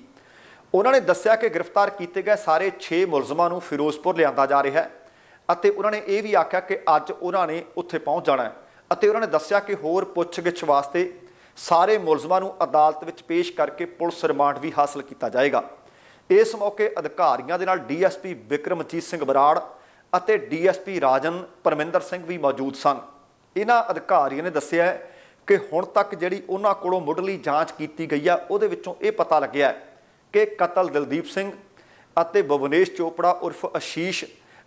ਉਹਨਾਂ ਨੇ ਦੱਸਿਆ ਕਿ ਗ੍ਰਿਫਤਾਰ ਕੀਤੇ ਗਏ ਸਾਰੇ 6 ਮੁਲਜ਼ਮਾਂ ਨੂੰ ਫਿਰੋਜ਼ਪੁਰ ਲਿਆਂਦਾ ਜਾ ਰਿਹਾ ਹੈ ਅਤੇ ਉਹਨਾਂ ਨੇ ਇਹ ਵੀ ਆਖਿਆ ਕਿ ਅੱਜ ਉਹਨਾਂ ਨੇ ਉੱਥੇ ਪਹੁੰਚ ਜਾਣਾ ਹੈ ਅਤੇ ਉਹਨਾਂ ਨੇ ਦੱਸਿਆ ਕਿ ਹੋਰ ਪੁੱਛਗਿੱਛ ਵਾਸਤੇ ਸਾਰੇ ਮੁਲਜ਼ਮਾਂ ਨੂੰ ਅਦਾਲਤ ਵਿੱਚ ਪੇਸ਼ ਕਰਕੇ ਪੁਲਿਸ ਰਿਮਾਂਡ ਵੀ ਹਾਸਲ ਕੀਤਾ ਜਾਏਗਾ। ਇਸ ਮੌਕੇ ਅਧਿਕਾਰੀਆਂ ਦੇ ਨਾਲ ਡੀਐਸਪੀ ਵਿਕਰਮਜੀਤ ਸਿੰਘ ਬਰਾੜ ਅਤੇ ਡੀਐਸਪੀ ਰਾਜਨ ਪਰਮਿੰਦਰ ਸਿੰਘ ਵੀ ਮੌਜੂਦ ਸਨ। ਇਹਨਾਂ ਅਧਿਕਾਰੀਆਂ ਨੇ ਦੱਸਿਆ ਹੈ ਕਿ ਹੁਣ ਤੱਕ ਜਿਹੜੀ ਉਹਨਾਂ ਕੋਲੋਂ ਮੁੱਢਲੀ ਜਾਂਚ ਕੀਤੀ ਗਈ ਆ, ਉਹਦੇ ਵਿੱਚੋਂ ਇਹ ਪਤਾ ਲੱਗਿਆ ਕਿ ਕਤਲ ਦਲਦੀਪ ਸਿੰਘ ਅਤੇ ਭਵਨੇਸ਼ ਚੋਪੜਾ ਉਰਫ ਅਸ਼ੀਸ਼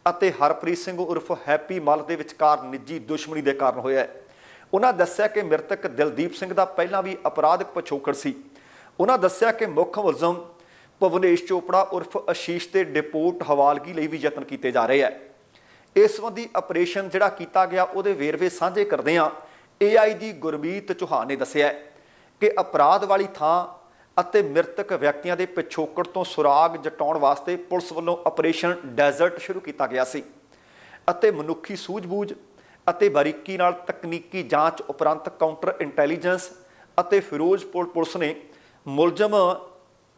ਅਤੇ ਹਰਪ੍ਰੀਤ ਸਿੰਘ ਉਰਫ ਹੈਪੀ ਮਲ ਦੇ ਵਿਚਕਾਰ ਨਿੱਜੀ ਦੁਸ਼ਮਣੀ ਦੇ ਕਾਰਨ ਹੋਇਆ ਹੈ। ਉਹਨਾਂ ਦੱਸਿਆ ਕਿ ਮ੍ਰਿਤਕ ਦਲਦੀਪ ਸਿੰਘ ਦਾ ਪਹਿਲਾਂ ਵੀ ਅਪਰਾਧਿਕ ਪਿਛੋਕੜ ਸੀ। ਉਹਨਾਂ ਦੱਸਿਆ ਕਿ ਮੁੱਖ ਮੁਲਜ਼ਮ ਭਵਨੇਸ਼ ਚੋਪੜਾ ਉਰਫ ਅਸ਼ੀਸ਼ ਦੇ ਡਿਪੋਰਟ ਹਵਾਲਗੀ ਲਈ ਵੀ ਯਤਨ ਕੀਤੇ ਜਾ ਰਹੇ ਹੈ। ਇਸ ਸੰਬੰਧੀ ਆਪਰੇਸ਼ਨ ਜਿਹੜਾ ਕੀਤਾ ਗਿਆ, ਉਹਦੇ ਵੇਰਵੇ ਸਾਂਝੇ ਕਰਦੇ ਹਾਂ। ਏਆਈਜੀ ਗੁਰਮੀਤ ਚੌਹਾਨ ਨੇ ਦੱਸਿਆ ਕਿ ਅਪਰਾਧ ਵਾਲੀ ਥਾਂ ਅਤੇ ਮ੍ਰਿਤਕ ਵਿਅਕਤੀਆਂ ਦੇ ਪਿਛੋਕੜ ਤੋਂ ਸੁਰਾਗ ਜਟਾਉਣ ਵਾਸਤੇ ਪੁਲਿਸ ਵੱਲੋਂ ਆਪਰੇਸ਼ਨ ਡੈਜ਼ਰਟ ਸ਼ੁਰੂ ਕੀਤਾ ਗਿਆ ਸੀ ਅਤੇ ਮਨੁੱਖੀ ਸੂਝ-ਬੂਝ ਅਤੇ ਬਾਰੀਕੀ ਨਾਲ ਤਕਨੀਕੀ ਜਾਂਚ ਉਪਰੰਤ ਕਾਊਂਟਰ ਇੰਟੈਲੀਜੈਂਸ ਅਤੇ ਫਿਰੋਜ਼ਪੁਰ ਪੁਲਿਸ ਨੇ ਮੁਲਜ਼ਮ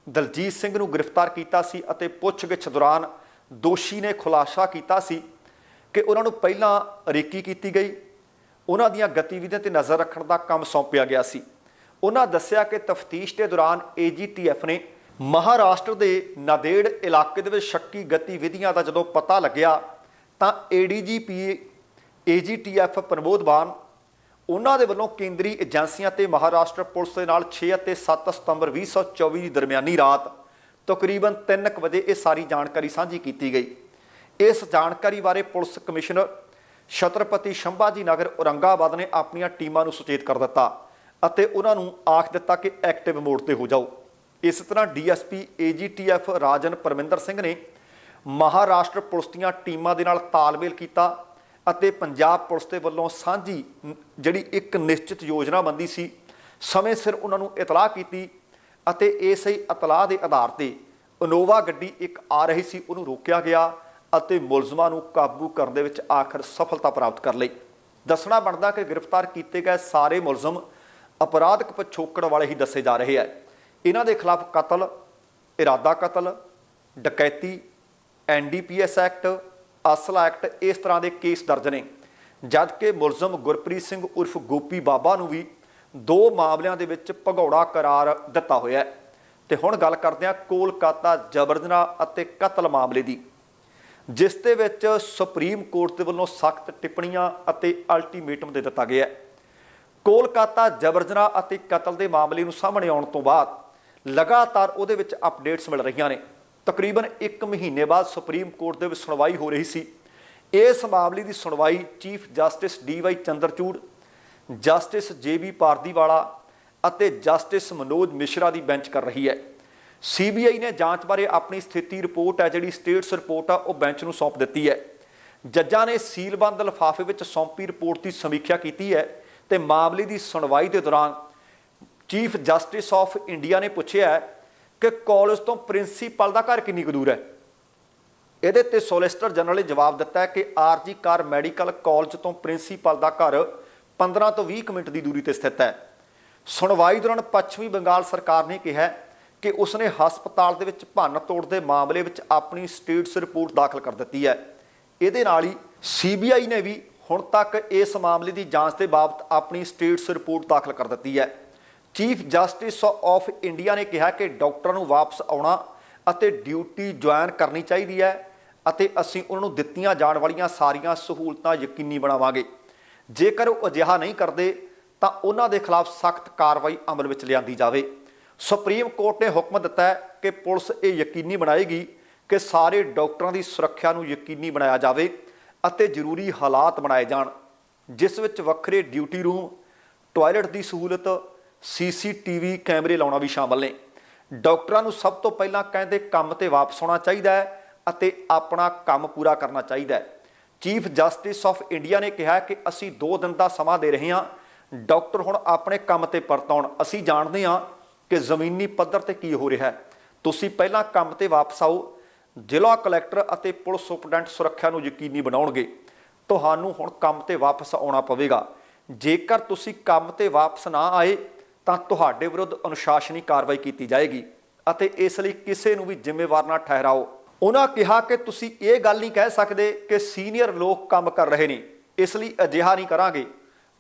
ਦਲਜੀਤ ਸਿੰਘ ਨੂੰ ਗ੍ਰਿਫਤਾਰ ਕੀਤਾ ਸੀ ਅਤੇ ਪੁੱਛਗਿੱਛ ਦੌਰਾਨ ਦੋਸ਼ੀ ਨੇ ਖੁਲਾਸਾ ਕੀਤਾ ਸੀ ਕਿ ਉਹਨਾਂ ਨੂੰ ਪਹਿਲਾਂ ਰੇਕੀ ਕੀਤੀ ਗਈ ਉਹਨਾਂ ਦੀਆਂ ਗਤੀਵਿਧੀਆਂ ਤੇ ਨਜ਼ਰ ਰੱਖਣ ਦਾ ਕੰਮ ਸੌਂਪਿਆ ਗਿਆ ਸੀ। ਉਹਨਾਂ ਦੱਸਿਆ ਕਿ ਤਫਤੀਸ਼ ਦੇ ਦੌਰਾਨ ਏਜੀਟੀਐਫ ਨੇ ਮਹਾਰਾਸ਼ਟਰ ਦੇ ਨਾਦੇੜ ਇਲਾਕੇ ਦੇ ਵਿੱਚ ਸ਼ੱਕੀ ਗਤੀਵਿਧੀਆਂ ਦਾ ਜਦੋਂ ਪਤਾ ਲੱਗਿਆ, ਤਾਂ ਏਡੀਜੀਪੀ ਏਜੀਟੀਐਫ ਪ੍ਰਮੋਦ ਬਾਨ ਉਹਨਾਂ ਦੇ ਵੱਲੋਂ ਕੇਂਦਰੀ ਏਜੰਸੀਆਂ ਤੇ ਮਹਾਰਾਸ਼ਟਰ ਪੁਲਿਸ ਦੇ ਨਾਲ 6 ਅਤੇ 7 ਸਤੰਬਰ 2024 ਦੀ ਦਰਮਿਆਨੀ ਰਾਤ ਤਕਰੀਬਨ 3:00 ਵਜੇ ਇਹ ਸਾਰੀ ਜਾਣਕਾਰੀ ਸਾਂਝੀ ਕੀਤੀ ਗਈ। ਇਸ ਜਾਣਕਾਰੀ ਬਾਰੇ ਪੁਲਿਸ ਕਮਿਸ਼ਨਰ ਛਤਰਪਤੀ ਸ਼ੰਭਾਜੀ ਨਗਰ ਔਰੰਗਾਬਾਦ ਨੇ ਆਪਣੀਆਂ ਟੀਮਾਂ ਨੂੰ ਸੁਚੇਤ ਕਰ ਦਿੱਤਾ ਅਤੇ ਉਹਨਾਂ ਨੂੰ ਆਖ ਦਿੱਤਾ ਕਿ ਐਕਟਿਵ ਮੋਡ ਤੇ ਹੋ ਜਾਓ। ਇਸ ਤਰ੍ਹਾਂ ਡੀਐਸਪੀ ਏਜੀਟੀਐਫ ਰਾਜਨ ਪਰਮਿੰਦਰ ਸਿੰਘ ਨੇ ਮਹਾਰਾਸ਼ਟਰ ਪੁਲਿਸ ਦੀਆਂ ਟੀਮਾਂ ਦੇ ਨਾਲ ਤਾਲਮੇਲ ਕੀਤਾ ਅਤੇ ਪੰਜਾਬ ਪੁਲਿਸ ਦੇ ਵੱਲੋਂ ਸਾਂਝੀ ਜਿਹੜੀ ਇੱਕ ਨਿਸ਼ਚਿਤ ਯੋਜਨਾ ਬੰਦੀ ਸੀ, ਸਮੇਂ ਸਿਰ ਉਹਨਾਂ ਨੂੰ ਇਤਲਾਹ ਕੀਤੀ ਅਤੇ ਇਸੇ ਇਤਲਾਹ ਦੇ ਆਧਾਰ ਤੇ ਇਨੋਵਾ ਗੱਡੀ ਇੱਕ ਆ ਰਹੀ ਸੀ, ਉਹਨੂੰ ਰੋਕਿਆ ਗਿਆ ਅਤੇ ਮੁਲਜ਼ਮਾਂ ਨੂੰ ਕਾਬੂ ਕਰਨ ਦੇ ਵਿੱਚ ਆਖਰ ਸਫਲਤਾ ਪ੍ਰਾਪਤ ਕਰ ਲਈ। ਦੱਸਣਾ ਬਣਦਾ ਕਿ ਗ੍ਰਿਫਤਾਰ ਕੀਤੇ ਗਏ ਸਾਰੇ ਮੁਲਜ਼ਮ ਅਪਰਾਧਕ ਪਿਛੋਕੜ ਵਾਲੇ ਹੀ ਦੱਸੇ ਜਾ ਰਹੇ ਹੈ ਇਹਨਾਂ ਦੇ ਖਿਲਾਫ ਕਤਲ, ਇਰਾਦਾ ਕਤਲ, ਡਕੈਤੀ ਐਨਡੀਪੀਐਸ ਐਕਟ, ਅਸਲਾ ਐਕਟ ਇਸ ਤਰ੍ਹਾਂ ਦੇ ਕੇਸ ਦਰਜ ਨੇ। ਜਦਕਿ ਮੁਲਜ਼ਮ ਗੁਰਪ੍ਰੀਤ ਸਿੰਘ ਉਰਫ ਗੋਪੀ ਬਾਬਾ ਨੂੰ ਵੀ ਦੋ ਮਾਮਲਿਆਂ ਦੇ ਵਿੱਚ ਭਗੌੜਾ ਕਰਾਰ ਦਿੱਤਾ ਹੋਇਆ ਹੈ। ਤੇ ਹੁਣ ਗੱਲ ਕਰਦੇ ਹਾਂ ਕੋਲਕਾਤਾ ਜਬਰਦਨਾ ਅਤੇ ਕਤਲ ਮਾਮਲੇ ਦੀ। ਜਿਸ ਦੇ ਵਿੱਚ ਸੁਪਰੀਮ ਕੋਰਟ ਦੇ ਵੱਲੋਂ ਸਖਤ ਟਿੱਪਣੀਆਂ ਅਤੇ ਅਲਟੀਮੇਟਮ ਦੇ ਦਿੱਤਾ ਗਿਆ ਹੈ। ਕੋਲਕਾਤਾ ਜਬਰਜਨਾ ਅਤੇ ਕਤਲ ਦੇ ਮਾਮਲੇ ਨੂੰ ਸਾਹਮਣੇ ਆਉਣ ਤੋਂ ਬਾਅਦ ਲਗਾਤਾਰ ਉਹਦੇ ਵਿੱਚ ਅਪਡੇਟਸ ਮਿਲ ਰਹੀਆਂ ਨੇ। ਤਕਰੀਬਨ 1 ਮਹੀਨੇ ਬਾਅਦ ਸੁਪਰੀਮ ਕੋਰਟ ਦੇ ਵਿੱਚ ਸੁਣਵਾਈ ਹੋ ਰਹੀ ਸੀ। ਇਸ ਮਾਮਲੇ ਦੀ ਸੁਣਵਾਈ chief justice D Y Chandrachud justice J B Pardiwala ਅਤੇ ਜਸਟਿਸ ਮਨੋਜ ਮਿਸ਼ਰਾ ਦੀ ਬੈਂਚ ਕਰ ਰਹੀ ਹੈ। ਸੀਬੀਆਈ ਨੇ ਜਾਂਚ ਬਾਰੇ ਆਪਣੀ ਸਥਿਤੀ ਰਿਪੋਰਟ ਹੈ, ਜਿਹੜੀ ਸਟੇਟਸ ਰਿਪੋਰਟ ਆ, ਉਹ ਬੈਂਚ ਨੂੰ ਸੌਂਪ ਦਿੱਤੀ ਹੈ। ਜੱਜਾਂ ਨੇ ਸੀਲਬੰਦ ਲਿਫਾਫੇ ਵਿੱਚ ਸੌਂਪੀ ਰਿਪੋਰਟ ਦੀ ਸਮੀਖਿਆ ਕੀਤੀ ਹੈ ਤੇ ਮਾਮਲੇ ਦੀ ਸੁਣਵਾਈ ਦੇ ਦੌਰਾਨ ਚੀਫ ਜਸਟਿਸ ਆਫ ਇੰਡੀਆ ਨੇ ਪੁੱਛਿਆ ਕਿ ਕਾਲਜ ਤੋਂ ਪ੍ਰਿੰਸੀਪਲ ਦਾ ਘਰ ਕਿੰਨੀ ਕੁ ਦੂਰ ਹੈ। ਇਹਦੇ ਤੇ ਸੋਲਿਸਟਰ ਜਨਰਲ ਨੇ ਜਵਾਬ ਦਿੱਤਾ ਹੈ ਕਿ ਆਰਜੀ ਕਾਰ ਮੈਡੀਕਲ ਕਾਲਜ ਤੋਂ ਪ੍ਰਿੰਸੀਪਲ ਦਾ ਘਰ 15 ਤੋਂ 20 ਕੁ ਮਿੰਟ ਦੀ ਦੂਰੀ ਤੇ ਸਥਿਤ ਹੈ। ਸੁਣਵਾਈ ਦੌਰਾਨ ਪੱਛਮੀ ਬੰਗਾਲ ਸਰਕਾਰ ਨੇ ਕਿਹਾ ਕਿ ਉਸਨੇ ਹਸਪਤਾਲ ਦੇ ਵਿੱਚ ਭੰਨ ਤੋੜ ਦੇ ਮਾਮਲੇ ਵਿੱਚ ਆਪਣੀ ਸਟੇਟਸ ਰਿਪੋਰਟ ਦਾਖਲ ਕਰ ਦਿੱਤੀ ਹੈ। ਇਹਦੇ ਨਾਲ ਹੀ ਸੀਬੀਆਈ ਨੇ ਵੀ ਹੁਣ ਤੱਕ ਇਸ ਮਾਮਲੇ ਦੀ ਜਾਂਚ ਦੇ ਬਾਬਤ ਆਪਣੀ ਸਟੇਟਸ ਰਿਪੋਰਟ ਦਾਖਲ ਕਰ ਦਿੱਤੀ ਹੈ। ਚੀਫ ਜਸਟਿਸ ਆਫ ਇੰਡੀਆ ਨੇ ਕਿਹਾ ਕਿ ਡਾਕਟਰਾਂ ਨੂੰ ਵਾਪਸ ਆਉਣਾ ਅਤੇ ਡਿਊਟੀ ਜੁਆਇਨ ਕਰਨੀ ਚਾਹੀਦੀ ਹੈ ਅਤੇ ਅਸੀਂ ਉਹਨਾਂ ਨੂੰ ਦਿੱਤੀਆਂ ਜਾਣ ਵਾਲੀਆਂ ਸਾਰੀਆਂ ਸਹੂਲਤਾਂ ਯਕੀਨੀ ਬਣਾਵਾਂਗੇ। ਜੇਕਰ ਉਹ ਅਜਿਹਾ ਨਹੀਂ ਕਰਦੇ ਤਾਂ ਉਹਨਾਂ ਦੇ ਖਿਲਾਫ ਸਖਤ ਕਾਰਵਾਈ ਅਮਲ ਵਿੱਚ ਲਿਆਂਦੀ ਜਾਵੇ। ਸੁਪਰੀਮ ਕੋਰਟ ਨੇ ਹੁਕਮ ਦਿੱਤਾ ਹੈ ਕਿ ਪੁਲਿਸ ਇਹ ਯਕੀਨੀ ਬਣਾਏਗੀ ਕਿ ਸਾਰੇ ਡਾਕਟਰਾਂ ਦੀ ਸੁਰੱਖਿਆ ਨੂੰ ਯਕੀਨੀ ਬਣਾਇਆ ਜਾਵੇ ਅਤੇ ਜ਼ਰੂਰੀ ਹਾਲਾਤ ਬਣਾਏ ਜਾਣ, ਜਿਸ ਵਿੱਚ ਵੱਖਰੇ ਡਿਊਟੀ ਰੂਮ, ਟਾਇਲਟ ਦੀ ਸਹੂਲਤ, ਸੀਸੀਟੀਵੀ ਕੈਮਰੇ ਲਾਉਣਾ ਵੀ ਸ਼ਾਮਲ ਨੇ। ਡਾਕਟਰਾਂ ਨੂੰ ਸਭ ਤੋਂ ਪਹਿਲਾਂ ਕਹਿੰਦੇ ਕੰਮ ਤੇ ਵਾਪਸ ਆਉਣਾ ਚਾਹੀਦਾ ਹੈ ਅਤੇ ਆਪਣਾ ਕੰਮ ਪੂਰਾ ਕਰਨਾ ਚਾਹੀਦਾ ਹੈ। ਚੀਫ ਜਸਟਿਸ ਆਫ ਇੰਡੀਆ ਨੇ ਕਿਹਾ ਕਿ ਅਸੀਂ 2 ਦਿਨ ਦਾ ਸਮਾਂ ਦੇ ਰਹੇ ਹਾਂ। ਡਾਕਟਰ ਹੁਣ ਆਪਣੇ ਕੰਮ ਤੇ ਪਰਤ ਆਉਣ, ਅਸੀਂ ਜਾਣਦੇ ਹਾਂ ਕਿ ਜ਼ਮੀਨੀ ਪੱਧਰ ਤੇ ਕੀ ਹੋ ਰਿਹਾ ਹੈ। ਤੁਸੀਂ ਪਹਿਲਾਂ ਕੰਮ ਤੇ ਵਾਪਸ ਆਓ। ਜ਼ਿਲ੍ਹਾ ਕਲੈਕਟਰ ਅਤੇ ਪੁਲਿਸ ਸੁਪਰਡੈਂਟ ਸੁਰੱਖਿਆ ਨੂੰ ਯਕੀਨੀ ਬਣਾਉਣਗੇ। ਤੁਹਾਨੂੰ ਹੁਣ ਕੰਮ ਤੇ ਵਾਪਸ ਆਉਣਾ ਪਵੇਗਾ। ਜੇਕਰ ਤੁਸੀਂ ਕੰਮ ਤੇ ਵਾਪਸ ਨਾ ਆਏ, ਤਾਂ ਤੁਹਾਡੇ ਵਿਰੁੱਧ ਅਨੁਸ਼ਾਸਨੀ ਕਾਰਵਾਈ ਕੀਤੀ ਜਾਏਗੀ ਅਤੇ ਇਸ ਲਈ ਕਿਸੇ ਨੂੰ ਵੀ ਜ਼ਿੰਮੇਵਾਰ ਨਾ ਠਹਿਰਾਓ। ਉਹਨਾਂ ਕਿਹਾ ਕਿ ਤੁਸੀਂ ਇਹ ਗੱਲ ਨਹੀਂ ਕਹਿ ਸਕਦੇ ਕਿ ਸੀਨੀਅਰ ਲੋਕ ਕੰਮ ਕਰ ਰਹੇ ਨੇ। ਇਸ ਲਈ ਅਜਿਹਾ ਨਹੀਂ ਕਰਾਂਗੇ।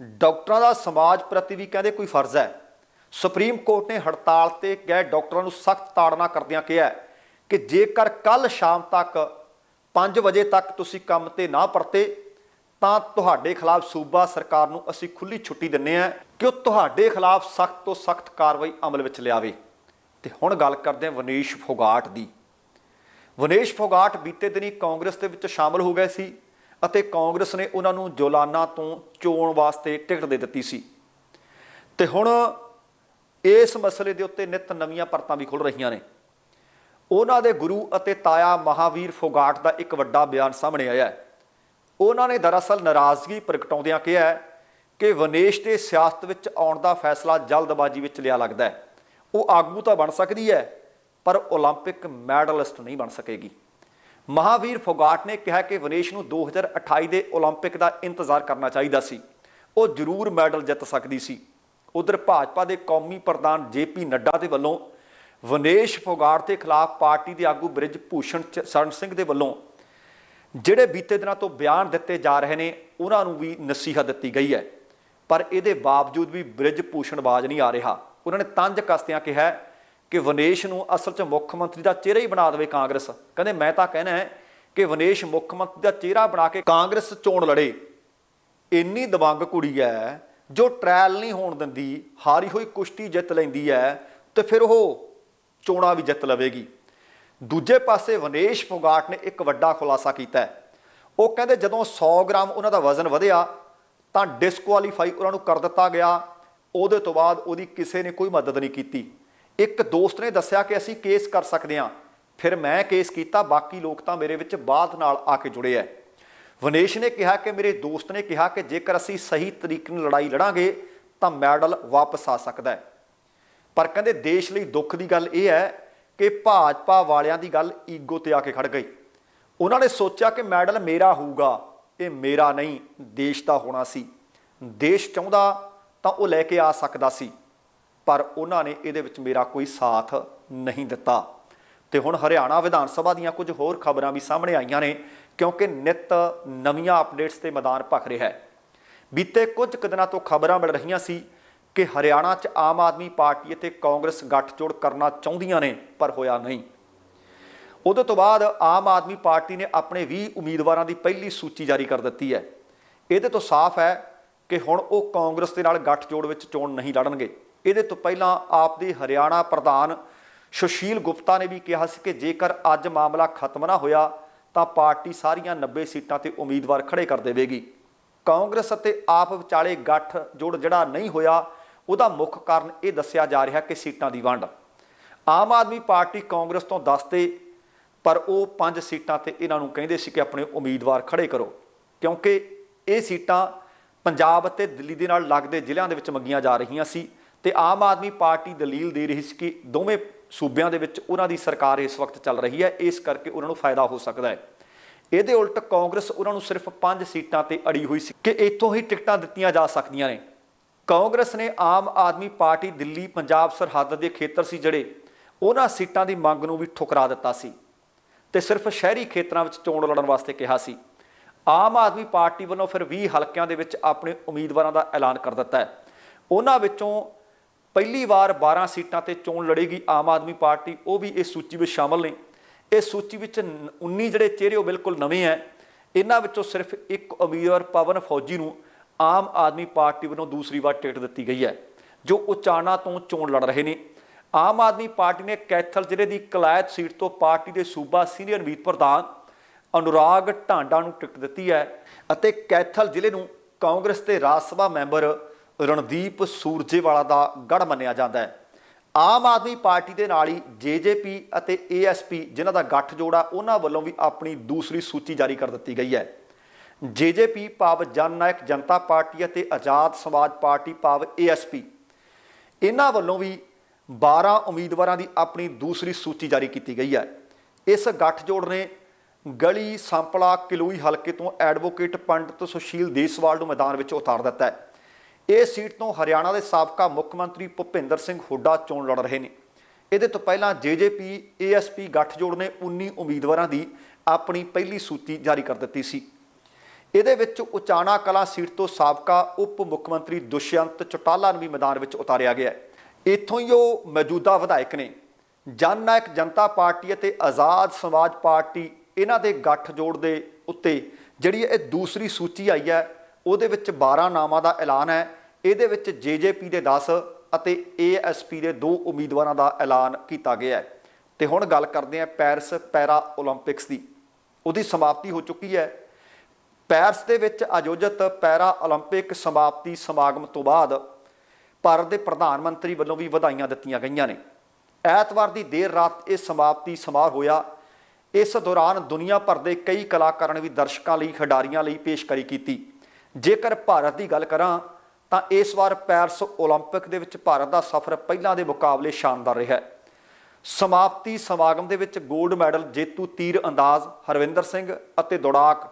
ਡਾਕਟਰਾਂ ਦਾ ਸਮਾਜ ਪ੍ਰਤੀ ਵੀ ਕਹਿੰਦੇ ਕੋਈ ਫਰਜ਼ ਹੈ। ਸੁਪਰੀਮ ਕੋਰਟ ਨੇ ਹੜਤਾਲ ਤੇ ਗਏ ਡਾਕਟਰਾਂ ਨੂੰ ਸਖਤ ਤਾੜਨਾ ਕਰਦਿਆਂ ਕਿਹਾ ਕਿ ਜੇਕਰ ਕੱਲ ਸ਼ਾਮ ਤੱਕ 5 ਵਜੇ ਤੱਕ ਤੁਸੀਂ ਕੰਮ ਤੇ ਨਾ ਪਰਤੇ, ਤਾਂ ਤੁਹਾਡੇ ਖਿਲਾਫ ਸੂਬਾ ਸਰਕਾਰ ਨੂੰ ਅਸੀਂ ਖੁੱਲੀ ਛੁੱਟੀ ਦਿੰਨੇ ਆ ਕਿ ਉਹ ਤੁਹਾਡੇ ਖਿਲਾਫ ਸਖਤ ਤੋਂ ਸਖਤ ਕਾਰਵਾਈ ਅਮਲ ਵਿੱਚ ਲਿਆਵੇ। ਤੇ ਹੁਣ ਗੱਲ ਕਰਦੇ ਹਾਂ ਵਨੀਸ਼ ਫੋਗਾਟ ਦੀ। ਵਨੇਸ਼ ਫੋਗਾਟ ਬੀਤੇ ਦਿਨੀ ਕਾਂਗਰਸ ਦੇ ਵਿੱਚ ਸ਼ਾਮਲ ਹੋ ਗਏ ਸੀ ਅਤੇ ਕਾਂਗਰਸ ਨੇ ਉਹਨਾਂ ਨੂੰ ਜੋਲਾਨਾ ਤੋਂ ਚੋਣ ਵਾਸਤੇ ਟਿਕਟ ਦੇ ਦਿੱਤੀ ਸੀ। ਤੇ ਹੁਣ ਇਸ ਮਸਲੇ ਦੇ ਉੱਤੇ ਨਿਤ ਨਵੀਆਂ ਪਰਤਾਂ ਵੀ ਖੁੱਲ ਰਹੀਆਂ ਨੇ ਉਹਨਾਂ ਦੇ ਗੁਰੂ ਅਤੇ ਤਾਇਆ ਮਹਾਵੀਰ ਫੋਗਾਟ ਦਾ ਇੱਕ ਵੱਡਾ ਬਿਆਨ ਸਾਹਮਣੇ ਆਇਆ ਹੈ ਉਹਨਾਂ ਨੇ ਦਰਅਸਲ ਨਾਰਾਜ਼ਗੀ ਪ੍ਰਗਟਾਉਂਦਿਆਂ ਕਿਹਾ ਹੈ ਕਿ ਵਨੇਸ਼ ਦੇ ਸਿਆਸਤ ਵਿੱਚ ਆਉਣ ਦਾ ਫੈਸਲਾ ਜਲਦਬਾਜ਼ੀ ਵਿੱਚ ਲਿਆ ਲੱਗਦਾ ਹੈ ਉਹ ਆਗੂ ਤਾਂ ਬਣ ਸਕਦੀ ਹੈ ਪਰ 올림픽 ਮੈਡਲਿਸਟ ਨਹੀਂ ਬਣ ਸਕੇਗੀ ਮਹਾਵੀਰ ਫੋਗਾਟ ਨੇ ਕਿਹਾ ਕਿ ਵਨੇਸ਼ ਨੂੰ 2028 ਦੇ 올림픽 ਦਾ ਇੰਤਜ਼ਾਰ ਕਰਨਾ ਚਾਹੀਦਾ ਸੀ ਉਹ ਜ਼ਰੂਰ ਮੈਡਲ ਜਿੱਤ ਸਕਦੀ ਸੀ ਉਧਰ ਭਾਜਪਾ ਦੇ ਕੌਮੀ ਪ੍ਰਧਾਨ ਜੇਪੀ ਨੱਡਾ ਦੇ ਵੱਲੋਂ ਵਨੇਸ਼ ਫੋਗਾਟ ਦੇ ਖਿਲਾਫ ਪਾਰਟੀ ਦੇ ਆਗੂ ਬ੍ਰਿਜ ਭੂਸ਼ਣ ਚ- ਸਰਨ ਸਿੰਘ ਦੇ ਵੱਲੋਂ ਜਿਹੜੇ ਬੀਤੇ ਦਿਨਾਂ ਤੋਂ ਬਿਆਨ ਦਿੱਤੇ ਜਾ ਰਹੇ ਨੇ, ਉਹਨਾਂ ਨੂੰ ਵੀ ਨਸੀਹਤ ਦਿੱਤੀ ਗਈ ਹੈ। ਪਰ ਇਹਦੇ ਬਾਵਜੂਦ ਵੀ ਬ੍ਰਿਜ ਭੂਸ਼ਣ ਬਾਜ ਨਹੀਂ ਆ ਰਿਹਾ। ਉਹਨਾਂ ਨੇ ਤੰਜ ਕਸਦਿਆਂ ਕਿਹਾ ਕਿ ਵਨੇਸ਼ ਨੂੰ ਅਸਲ 'ਚ ਮੁੱਖ ਮੰਤਰੀ ਦਾ ਚਿਹਰਾ ਹੀ ਬਣਾ ਦੇਵੇ ਕਾਂਗਰਸ। ਕਹਿੰਦੇ, ਮੈਂ ਤਾਂ ਕਹਿਣਾ ਹੈ ਕਿ ਵਨੇਸ਼ ਮੁੱਖ ਮੰਤਰੀ ਦਾ ਚਿਹਰਾ ਬਣਾ ਕੇ ਕਾਂਗਰਸ ਚੋਣ ਲੜੇ। ਇੰਨੀ ਦਬੰਗ ਕੁੜੀ ਹੈ। ਜੋ ਟ੍ਰਾਇਲ ਨਹੀਂ ਹੋਣ ਦਿੰਦੀ, ਹਾਰੀ ਹੋਈ ਕੁਸ਼ਤੀ ਜਿੱਤ ਲੈਂਦੀ ਹੈ, ਤੇ ਫਿਰ ਉਹ ਚੋਣਾਂ ਵੀ ਜਿੱਤ ਲਵੇਗੀ। ਦੂਜੇ ਪਾਸੇ ਵਨੇਸ਼ ਫੋਗਾਟ ਨੇ ਇੱਕ ਵੱਡਾ ਖੁਲਾਸਾ ਕੀਤਾ ਹੈ। ਉਹ ਕਹਿੰਦੇ ਜਦੋਂ 100 ਗ੍ਰਾਮ ਉਹਨਾਂ ਦਾ ਵਜ਼ਨ ਵਧਿਆ, ਤਾਂ ਡਿਸਕੁਆਲੀਫਾਈ ਉਹਨਾਂ ਨੂੰ ਕਰ ਦਿੱਤਾ ਗਿਆ। ਉਹਦੇ ਤੋਂ ਬਾਅਦ ਉਹਦੀ ਕਿਸੇ ਨੇ ਕੋਈ ਮਦਦ ਨਹੀਂ ਕੀਤੀ। ਇੱਕ ਦੋਸਤ ਨੇ ਦੱਸਿਆ ਕਿ ਅਸੀਂ ਕੇਸ ਕਰ ਸਕਦੇ ਹਾਂ। ਫਿਰ ਮੈਂ ਕੇਸ ਕੀਤਾ, ਬਾਕੀ ਲੋਕ ਤਾਂ ਮੇਰੇ ਵਿੱਚ ਬਾਅਦ ਨਾਲ ਆ ਕੇ ਜੁੜੇ ਐ ਵਨੇਸ਼ ਨੇ ਕਿਹਾ ਕਿ ਮੇਰੇ ਦੋਸਤ ਨੇ ਕਿਹਾ ਕਿ ਜੇਕਰ ਅਸੀਂ ਸਹੀ ਤਰੀਕੇ ਨਾਲ ਲੜਾਈ ਲੜਾਂਗੇ, ਤਾਂ ਮੈਡਲ ਵਾਪਸ ਆ ਸਕਦਾ ਹੈ। ਪਰ ਕਹਿੰਦੇ ਦੇਸ਼ ਲਈ ਦੁੱਖ ਦੀ ਗੱਲ ਇਹ ਹੈ ਕਿ ਭਾਜਪਾ ਵਾਲਿਆਂ ਦੀ ਗੱਲ ਈਗੋ ਤੇ ਆ ਕੇ ਖੜ ਗਈ। ਉਹਨਾਂ ਨੇ ਸੋਚਿਆ ਕਿ ਮੈਡਲ ਮੇਰਾ ਹੋਊਗਾ, ਇਹ ਮੇਰਾ ਨਹੀਂ, ਦੇਸ਼ ਦਾ ਹੋਣਾ ਸੀ। ਦੇਸ਼ ਚਾਹੁੰਦਾ ਤਾਂ ਉਹ ਲੈ ਕੇ ਆ ਸਕਦਾ ਸੀ, ਪਰ ਉਹਨਾਂ ਨੇ ਇਹਦੇ ਵਿੱਚ ਮੇਰਾ ਕੋਈ ਸਾਥ ਨਹੀਂ ਦਿੱਤਾ। ਤੇ ਹੁਣ ਹਰਿਆਣਾ ਵਿਧਾਨ ਸਭਾ ਦੀਆਂ ਕੁਝ ਹੋਰ ਖਬਰਾਂ ਵੀ ਸਾਹਮਣੇ ਆਈਆਂ ਨੇ ਕਿਉਂਕਿ ਨਿਤ ਨਵੀਆਂ ਅਪਡੇਟਸ ਤੇ ਮੈਦਾਨ ਭਖ ਰਿਹਾ ਹੈ। ਬੀਤੇ ਕੁਝ ਕੁ ਦਿਨਾਂ ਤੋਂ ਖਬਰਾਂ ਮਿਲ ਰਹੀਆਂ ਸੀ ਕਿ ਹਰਿਆਣਾ 'ਚ ਆਮ ਆਦਮੀ ਪਾਰਟੀ ਅਤੇ ਕਾਂਗਰਸ ਗੱਠਜੋੜ ਕਰਨਾ ਚਾਹੁੰਦੀਆਂ ਨੇ, ਪਰ ਹੋਇਆ ਨਹੀਂ। ਉਹਦੇ ਤੋਂ ਬਾਅਦ ਆਮ ਆਦਮੀ ਪਾਰਟੀ ਨੇ ਆਪਣੇ 20 ਉਮੀਦਵਾਰਾਂ ਦੀ ਪਹਿਲੀ ਸੂਚੀ ਜਾਰੀ ਕਰ ਦਿੱਤੀ ਹੈ। ਇਹਦੇ ਤੋਂ ਸਾਫ਼ ਹੈ ਕਿ ਹੁਣ ਉਹ ਕਾਂਗਰਸ ਦੇ ਨਾਲ ਗੱਠਜੋੜ ਵਿੱਚ ਚੋਣ ਨਹੀਂ ਲੜਨਗੇ। ਇਹਦੇ ਤੋਂ ਪਹਿਲਾਂ ਆਪ ਦੇ ਹਰਿਆਣਾ ਪ੍ਰਧਾਨ ਸੁਸ਼ੀਲ ਗੁਪਤਾ ਨੇ ਵੀ ਕਿਹਾ ਸੀ ਕਿ ਜੇਕਰ ਅੱਜ ਮਾਮਲਾ ਖਤਮ ਨਾ ਹੋਇਆ ਤਾਂ ਪਾਰਟੀ ਸਾਰੀਆਂ 90 ਸੀਟਾਂ ਤੇ ਉਮੀਦਵਾਰ ਖੜੇ ਕਰ ਦੇਵੇਗੀ। ਕਾਂਗਰਸ ਅਤੇ ਆਪ ਵਿਚਾਲੇ ਗੱਠ ਜੋੜ ਜਿਹੜਾ ਨਹੀਂ ਹੋਇਆ, ਉਹਦਾ ਮੁੱਖ ਕਾਰਨ ਇਹ ਦੱਸਿਆ ਜਾ ਰਿਹਾ ਕਿ ਸੀਟਾਂ ਦੀ ਵੰਡ। ਆਮ ਆਦਮੀ ਪਾਰਟੀ ਕਾਂਗਰਸ ਤੋਂ ਦੱਸਦੇ, ਪਰ ਉਹ ਪੰਜ ਸੀਟਾਂ ਤੇ ਇਹਨਾਂ ਨੂੰ ਕਹਿੰਦੇ ਸੀ ਕਿ ਆਪਣੇ ਉਮੀਦਵਾਰ ਖੜੇ ਕਰੋ, ਕਿਉਂਕਿ ਇਹ ਸੀਟਾਂ ਪੰਜਾਬ ਅਤੇ ਦਿੱਲੀ ਦੇ ਨਾਲ ਲੱਗਦੇ ਜ਼ਿਲ੍ਹਿਆਂ ਦੇ ਵਿੱਚ ਮੰਗੀਆਂ ਜਾ ਰਹੀਆਂ ਸੀ ਤੇ ਆਮ ਆਦਮੀ ਪਾਰਟੀ ਦਲੀਲ ਦੇ ਰਹੀ ਸੀ ਕਿ ਦੋਵੇਂ ਸੂਬਿਆਂ ਦੇ ਵਿੱਚ ਉਹਨਾਂ ਦੀ ਸਰਕਾਰ ਇਸ ਵਕਤ ਚੱਲ ਰਹੀ ਹੈ, ਇਸ ਕਰਕੇ ਉਹਨਾਂ ਨੂੰ ਫਾਇਦਾ ਹੋ ਸਕਦਾ ਹੈ। ਇਹਦੇ ਉਲਟ ਕਾਂਗਰਸ ਉਹਨਾਂ ਨੂੰ ਸਿਰਫ 5 ਸੀਟਾਂ ਤੇ ਅੜੀ ਹੋਈ ਸੀ ਕਿ ਇੱਥੋਂ ਹੀ ਟਿਕਟਾਂ ਦਿੱਤੀਆਂ ਜਾ ਸਕਦੀਆਂ ਨੇ। ਕਾਂਗਰਸ ਨੇ ਆਮ ਆਦਮੀ ਪਾਰਟੀ ਦਿੱਲੀ ਪੰਜਾਬ ਸਰਹੱਦ ਦੇ ਖੇਤਰ ਸੀ ਜਿਹੜੇ ਉਹਨਾਂ ਸੀਟਾਂ ਦੀ ਮੰਗ ਨੂੰ ਵੀ ਠੁਕਰਾ ਦਿੱਤਾ ਸੀ ਤੇ ਸਿਰਫ ਸ਼ਹਿਰੀ ਖੇਤਰਾਂ ਵਿੱਚ ਚੋਣ ਲੜਨ ਵਾਸਤੇ ਕਿਹਾ ਸੀ। ਆਮ ਆਦਮੀ ਪਾਰਟੀ ਵੱਲੋਂ ਫਿਰ 20 ਹਲਕਿਆਂ ਦੇ ਵਿੱਚ ਆਪਣੇ ਉਮੀਦਵਾਰਾਂ ਦਾ ਐਲਾਨ ਕਰ ਦਿੱਤਾ ਹੈ। ਉਹਨਾਂ ਵਿੱਚੋਂ ਪਹਿਲੀ ਵਾਰ 12 ਸੀਟਾਂ ਤੇ ਚੋਣ ਲੜੇਗੀ ਆਮ ਆਦਮੀ ਪਾਰਟੀ, ਉਹ ਵੀ ਇਸ ਸੂਚੀ ਵਿੱਚ ਸ਼ਾਮਲ ਨੇ। ਇਸ ਸੂਚੀ ਵਿੱਚ 19 ਜਿਹੜੇ ਚਿਹਰੇ ਉਹ ਬਿਲਕੁਲ ਨਵੇਂ ਹੈ ਇਹਨਾਂ ਵਿੱਚੋਂ ਸਿਰਫ ਇੱਕ ਉਮੀਦਵਾਰ ਪਵਨ ਫੌਜੀ ਨੂੰ ਆਮ ਆਦਮੀ ਪਾਰਟੀ ਵੱਲੋਂ ਦੂਸਰੀ ਵਾਰ ਟਿਕਟ ਦਿੱਤੀ ਗਈ ਹੈ ਜੋ ਉਚਾਣਾ ਤੋਂ ਚੋਣ ਲੜ ਰਹੇ ਨੇ। ਆਮ ਆਦਮੀ ਪਾਰਟੀ ਨੇ ਕੈਥਲ ਜ਼ਿਲ੍ਹੇ ਦੀ ਕਲਾਇਤ ਸੀਟ ਤੋਂ ਪਾਰਟੀ ਦੇ ਸੂਬਾ ਸੀਨੀਅਰ ਮੀਤ ਪ੍ਰਧਾਨ ਅਨੁਰਾਗ ਢਾਂਡਾ ਨੂੰ ਟਿਕਟ ਦਿੱਤੀ ਹੈ ਅਤੇ ਕੈਥਲ ਜ਼ਿਲ੍ਹੇ ਨੂੰ ਕਾਂਗਰਸ ਦੇ ਰਾਜ ਸਭਾ ਮੈਂਬਰ ਰਣਦੀਪ ਸੂਰਜੇਵਾਲਾ ਦਾ ਗੜ ਮੰਨਿਆ ਜਾਂਦਾ ਹੈ। ਆਮ ਆਦਮੀ ਪਾਰਟੀ ਦੇ ਨਾਲ ਹੀ ਜੇਜੇਪੀ ਅਤੇ ਏਐਸਪੀ ਜਿਨ੍ਹਾਂ ਦਾ ਗੱਠ ਜੋੜਾ ਉਹਨਾਂ ਵੱਲੋਂ ਵੀ ਆਪਣੀ ਦੂਸਰੀ ਸੂਚੀ ਜਾਰੀ ਕਰ ਦਿੱਤੀ ਗਈ ਹੈ। ਜੇਜੇਪੀ ਭਾਵ ਜਨਨਾਇਕ ਜਨਤਾ ਪਾਰਟੀ ਅਤੇ ਆਜ਼ਾਦ ਸਮਾਜ ਪਾਰਟੀ ਭਾਵ ਏਐਸਪੀ ਇਹਨਾਂ ਵੱਲੋਂ ਵੀ 12 ਉਮੀਦਵਾਰਾਂ ਦੀ ਆਪਣੀ ਦੂਸਰੀ ਸੂਚੀ ਜਾਰੀ ਕੀਤੀ ਗਈ ਹੈ। ਇਸ ਗੱਠਜੋੜ ਨੇ ਗਲੀ ਸੰਪਲਾ ਕਿਲੋਈ ਹਲਕੇ ਤੋਂ ਐਡਵੋਕੇਟ ਪੰਡਤ ਸੁਸ਼ੀਲ ਦੇਸਵਾਲ ਨੂੰ ਮੈਦਾਨ ਵਿੱਚ ਉਤਾਰ ਦਿੱਤਾ ਹੈ। ਇਹ ਸੀਟ ਤੋਂ ਹਰਿਆਣਾ ਦੇ ਸਾਬਕਾ ਮੁੱਖ ਮੰਤਰੀ ਭੁਪਿੰਦਰ ਸਿੰਘ ਹੁੱਡਾ ਚੋਣ ਲੜ ਰਹੇ ਨੇ। ਇਹਦੇ ਤੋਂ ਪਹਿਲਾਂ ਜੇਜੇਪੀ ਏਐਸਪੀ ਗੱਠਜੋੜ ਨੇ 19 ਉਮੀਦਵਾਰਾਂ ਦੀ ਆਪਣੀ ਪਹਿਲੀ ਸੂਚੀ ਜਾਰੀ ਕਰ ਦਿੱਤੀ ਸੀ। ਇਹਦੇ ਵਿੱਚ ਉਚਾਣਾ ਕਲਾ ਸੀਟ ਤੋਂ ਸਾਬਕਾ ਉਪ ਮੁੱਖ ਮੰਤਰੀ ਦੁਸ਼ਯੰਤ ਚੌਟਾਲਾ ਨੂੰ ਵੀ ਮੈਦਾਨ ਵਿੱਚ ਉਤਾਰਿਆ ਗਿਆ ਹੈ। ਇੱਥੋਂ ਹੀ ਉਹ ਮੌਜੂਦਾ ਵਿਧਾਇਕ ਨੇ। ਜਨ ਨਾਇਕ ਜਨਤਾ ਪਾਰਟੀ ਅਤੇ ਆਜ਼ਾਦ ਸਮਾਜ ਪਾਰਟੀ ਇਹਨਾਂ ਦੇ ਗੱਠਜੋੜ ਦੇ ਉੱਤੇ ਜਿਹੜੀ ਇਹ ਦੂਸਰੀ ਸੂਚੀ ਆਈ ਹੈ, ਉਹਦੇ ਵਿੱਚ 12 ਨਾਮਾਂ ਦਾ ਐਲਾਨ ਹੈ। ਇਹਦੇ ਵਿੱਚ ਜੇਜੇਪੀ ਦੇ 10 ਅਤੇ ਏਐਸਪੀ ਦੇ ਦੋ ਉਮੀਦਵਾਰਾਂ ਦਾ ਐਲਾਨ ਕੀਤਾ ਗਿਆ ਹੈ। ਤੇ ਹੁਣ ਗੱਲ ਕਰਦੇ ਹਾਂ ਪੈਰਿਸ ਪੈਰਾ 올림픽ਸ ਦੀ। ਉਹਦੀ ਸਮਾਪਤੀ ਹੋ ਚੁੱਕੀ ਹੈ। ਪੈਰਿਸ ਦੇ ਵਿੱਚ ਆਯੋਜਿਤ ਪੈਰਾ 올림픽 ਸਮਾਪਤੀ ਸਮਾਗਮ ਤੋਂ ਬਾਅਦ ਭਾਰਤ ਦੇ ਪ੍ਰਧਾਨ ਮੰਤਰੀ ਵੱਲੋਂ ਵੀ ਵਧਾਈਆਂ ਦਿੱਤੀਆਂ ਗਈਆਂ ਨੇ। ਐਤਵਾਰ ਦੀ ਦੇਰ ਰਾਤ ਇਹ ਸਮਾਪਤੀ ਸਮਾਰੋਹ ਹੋਇਆ। ਇਸ ਦੌਰਾਨ ਦੁਨੀਆ ਭਰ ਦੇ ਕਈ ਕਲਾਕਾਰਾਂ ਨੇ ਵੀ ਦਰਸ਼ਕਾਂ ਲਈ, ਖਿਡਾਰੀਆਂ ਲਈ ਪੇਸ਼ਕਾਰੀ ਕੀਤੀ। ਜੇਕਰ ਭਾਰਤ ਦੀ ਗੱਲ ਕਰਾਂ ਤਾਂ ਇਸ ਵਾਰ ਪੈਰਿਸ 올림픽 ਦੇ ਵਿੱਚ ਭਾਰਤ ਦਾ ਸਫ਼ਰ ਪਹਿਲਾਂ ਦੇ ਮੁਕਾਬਲੇ ਸ਼ਾਨਦਾਰ ਰਿਹਾ ਸਮਾਪਤੀ ਸਮਾਗਮ ਦੇ ਵਿੱਚ 골ਡ ਮੈਡਲ ਜੇਤੂ ਤੀਰ ਅੰਦਾਜ਼ ਹਰਵਿੰਦਰ ਸਿੰਘ ਅਤੇ ਦੌੜਾਕ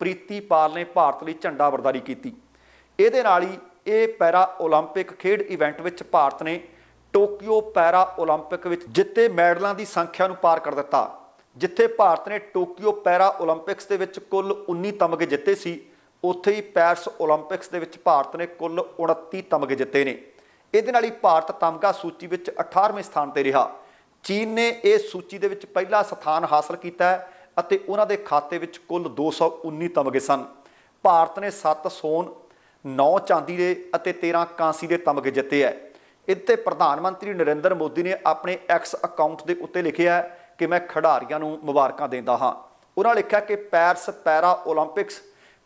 ਪ੍ਰੀਤੀ ਪਾਲ ਨੇ ਭਾਰਤ ਲਈ ਝੰਡਾ ਵਰਦਾਰੀ ਕੀਤੀ। ਇਹਦੇ ਨਾਲ ਹੀ ਇਹ ਪੈਰਾ 올림픽 ਖੇਡ ਇਵੈਂਟ ਵਿੱਚ ਭਾਰਤ ਨੇ ਟੋਕੀਓ ਪੈਰਾ 올림픽 ਵਿੱਚ ਜਿੱਤੇ ਮੈਡਲਾਂ ਦੀ ਸੰਖਿਆ ਨੂੰ ਪਾਰ ਕਰ ਦਿੱਤਾ, ਜਿੱਥੇ ਭਾਰਤ ਨੇ ਟੋਕੀਓ ਪੈਰਾ 올림픽ਸ ਦੇ ਵਿੱਚ ਕੁੱਲ 19 ਤਮਗੇ ਜਿੱਤੇ ਸੀ। ਉੱਥੇ ਹੀ ਪੈਰਿਸ 올림픽ਸ ਦੇ ਵਿੱਚ ਭਾਰਤ ਨੇ ਕੁੱਲ 29 ਤਮਗੇ ਜਿੱਤੇ ਨੇ। ਇਹਦੇ ਨਾਲ ਹੀ ਭਾਰਤ ਤਮਗਾ ਸੂਚੀ ਵਿੱਚ 18ਵੇਂ ਸਥਾਨ ਤੇ ਰਿਹਾ। ਚੀਨ ਨੇ ਇਹ ਸੂਚੀ ਦੇ ਵਿੱਚ ਪਹਿਲਾ ਸਥਾਨ ਹਾਸਲ ਕੀਤਾ ਹੈ ਅਤੇ ਉਹਨਾਂ ਦੇ ਖਾਤੇ ਵਿੱਚ ਕੁੱਲ 219 ਤਮਗੇ ਸਨ। ਭਾਰਤ ਨੇ 7 ਸੋਨ 9 ਚਾਂਦੀ ਦੇ ਅਤੇ 13 ਕਾਂਸੀ ਦੇ ਤਮਗੇ ਜਿੱਤੇ ਹੈ। ਇੱਥੇ ਪ੍ਰਧਾਨ ਮੰਤਰੀ ਨਰਿੰਦਰ ਮੋਦੀ ਨੇ ਆਪਣੇ ਐਕਸ ਅਕਾਊਂਟ ਦੇ ਉੱਤੇ ਲਿਖਿਆ ਕਿ ਮੈਂ ਖਿਡਾਰੀਆਂ ਨੂੰ ਮੁਬਾਰਕਾਂ ਦਿੰਦਾ ਹਾਂ। ਉਹਨਾਂ ਲਿਖਿਆ ਕਿ ਪੈਰਸ ਪੈਰਾ 올림픽ਸ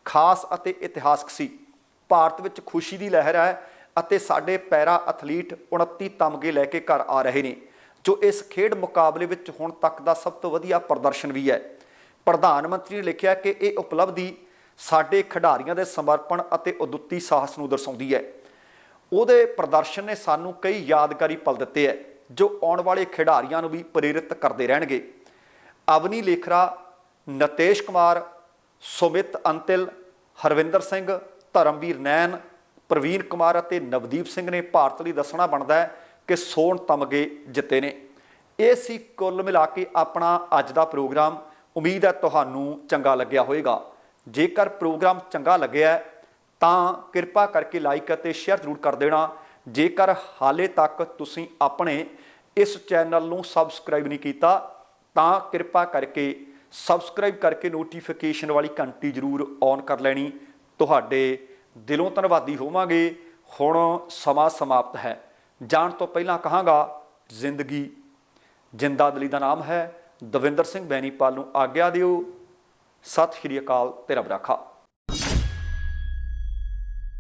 ਖਾਸ ਅਤੇ ਇਤਿਹਾਸਕ ਸੀ। ਭਾਰਤ ਵਿੱਚ ਖੁਸ਼ੀ ਦੀ ਲਹਿਰ ਹੈ ਅਤੇ ਸਾਡੇ ਪੈਰਾ ਐਥਲੀਟ 29 ਤਮਗੇ ਲੈ ਕੇ ਘਰ ਆ ਰਹੇ ਨੇ, ਜੋ ਇਸ ਖੇਡ ਮੁਕਾਬਲੇ ਵਿੱਚ ਹੁਣ ਤੱਕ ਦਾ ਸਭ ਤੋਂ ਵਧੀਆ ਪ੍ਰਦਰਸ਼ਨ ਵੀ ਹੈ। ਪ੍ਰਧਾਨ ਮੰਤਰੀ ਨੇ ਲਿਖਿਆ ਕਿ ਇਹ ਉਪਲਬਧੀ ਸਾਡੇ ਖਿਡਾਰੀਆਂ ਦੇ ਸਮਰਪਣ ਅਤੇ ਉਦੁੱਤੀ ਸਾਹਸ ਨੂੰ ਦਰਸਾਉਂਦੀ ਹੈ। ਉਹਦੇ ਪ੍ਰਦਰਸ਼ਨ ਨੇ ਸਾਨੂੰ ਕਈ ਯਾਦਗਾਰੀ ਪਲ ਦਿੱਤੇ ਹੈ, ਜੋ ਆਉਣ ਵਾਲੇ ਖਿਡਾਰੀਆਂ ਨੂੰ ਵੀ ਪ੍ਰੇਰਿਤ ਕਰਦੇ ਰਹਿਣਗੇ। ਅਵਨੀ ਲੇਖਰਾ, ਨਤੇਸ਼ ਕੁਮਾਰ ਸੁਮਿਤ ਅੰਤਿਲ, ਹਰਵਿੰਦਰ ਸਿੰਘ, ਧਰਮਵੀਰ ਨੈਨ ਪ੍ਰਵੀਨ ਕੁਮਾਰ ਅਤੇ ਨਵਦੀਪ ਸਿੰਘ ਨੇ ਭਾਰਤ ਲਈ ਦੱਸਣਾ ਬਣਦਾ ਹੈ ਕਿ ਸੋਨ ਤਮਗੇ ਜਿੱਤੇ ਨੇ। ਇਹ ਸੀ ਕੁੱਲ ਮਿਲਾ ਕੇ ਆਪਣਾ ਅੱਜ ਦਾ ਪ੍ਰੋਗਰਾਮ। ਉਮੀਦ ਹੈ ਤੁਹਾਨੂੰ ਚੰਗਾ ਲੱਗਿਆ ਹੋਵੇਗਾ। ਜੇਕਰ ਪ੍ਰੋਗਰਾਮ ਚੰਗਾ ਲੱਗਿਆ ਤਾਂ ਕਿਰਪਾ ਕਰਕੇ ਲਾਈਕ ਅਤੇ ਸ਼ੇਅਰ ਜ਼ਰੂਰ ਕਰ ਦੇਣਾ। ਜੇਕਰ ਹਾਲੇ ਤੱਕ ਤੁਸੀਂ ਆਪਣੇ ਇਸ ਚੈਨਲ ਨੂੰ ਸਬਸਕ੍ਰਾਈਬ ਨਹੀਂ ਕੀਤਾ, ਤਾਂ ਕਿਰਪਾ ਕਰਕੇ ਸਬਸਕ੍ਰਾਈਬ ਕਰਕੇ ਨੋਟੀਫਿਕੇਸ਼ਨ ਵਾਲੀ ਘੰਟੀ ਜ਼ਰੂਰ ਔਨ ਕਰ ਲੈਣੀ। ਤੁਹਾਡੇ ਦਿਲੋਂ ਧੰਨਵਾਦੀ ਹੋਵਾਂਗੇ। ਹੁਣ ਸਮਾਂ ਸਮਾਪਤ ਹੈ। ਜਾਣ ਤੋਂ ਪਹਿਲਾਂ ਕਹਾਂਗਾ, ਜ਼ਿੰਦਗੀ। ਜਿੰਦਾ ਦਿਲੀ ਦਾ ਨਾਮ ਹੈ। ਦਵਿੰਦਰ ਸਿੰਘ ਬੈਣੀਪਾਲ ਨੂੰ ਆਗਿਆ ਦਿਓ। ਸਤਿ ਸ਼੍ਰੀ ਅਕਾਲ ਤੇ ਰੱਬ ਰਾਖਾ।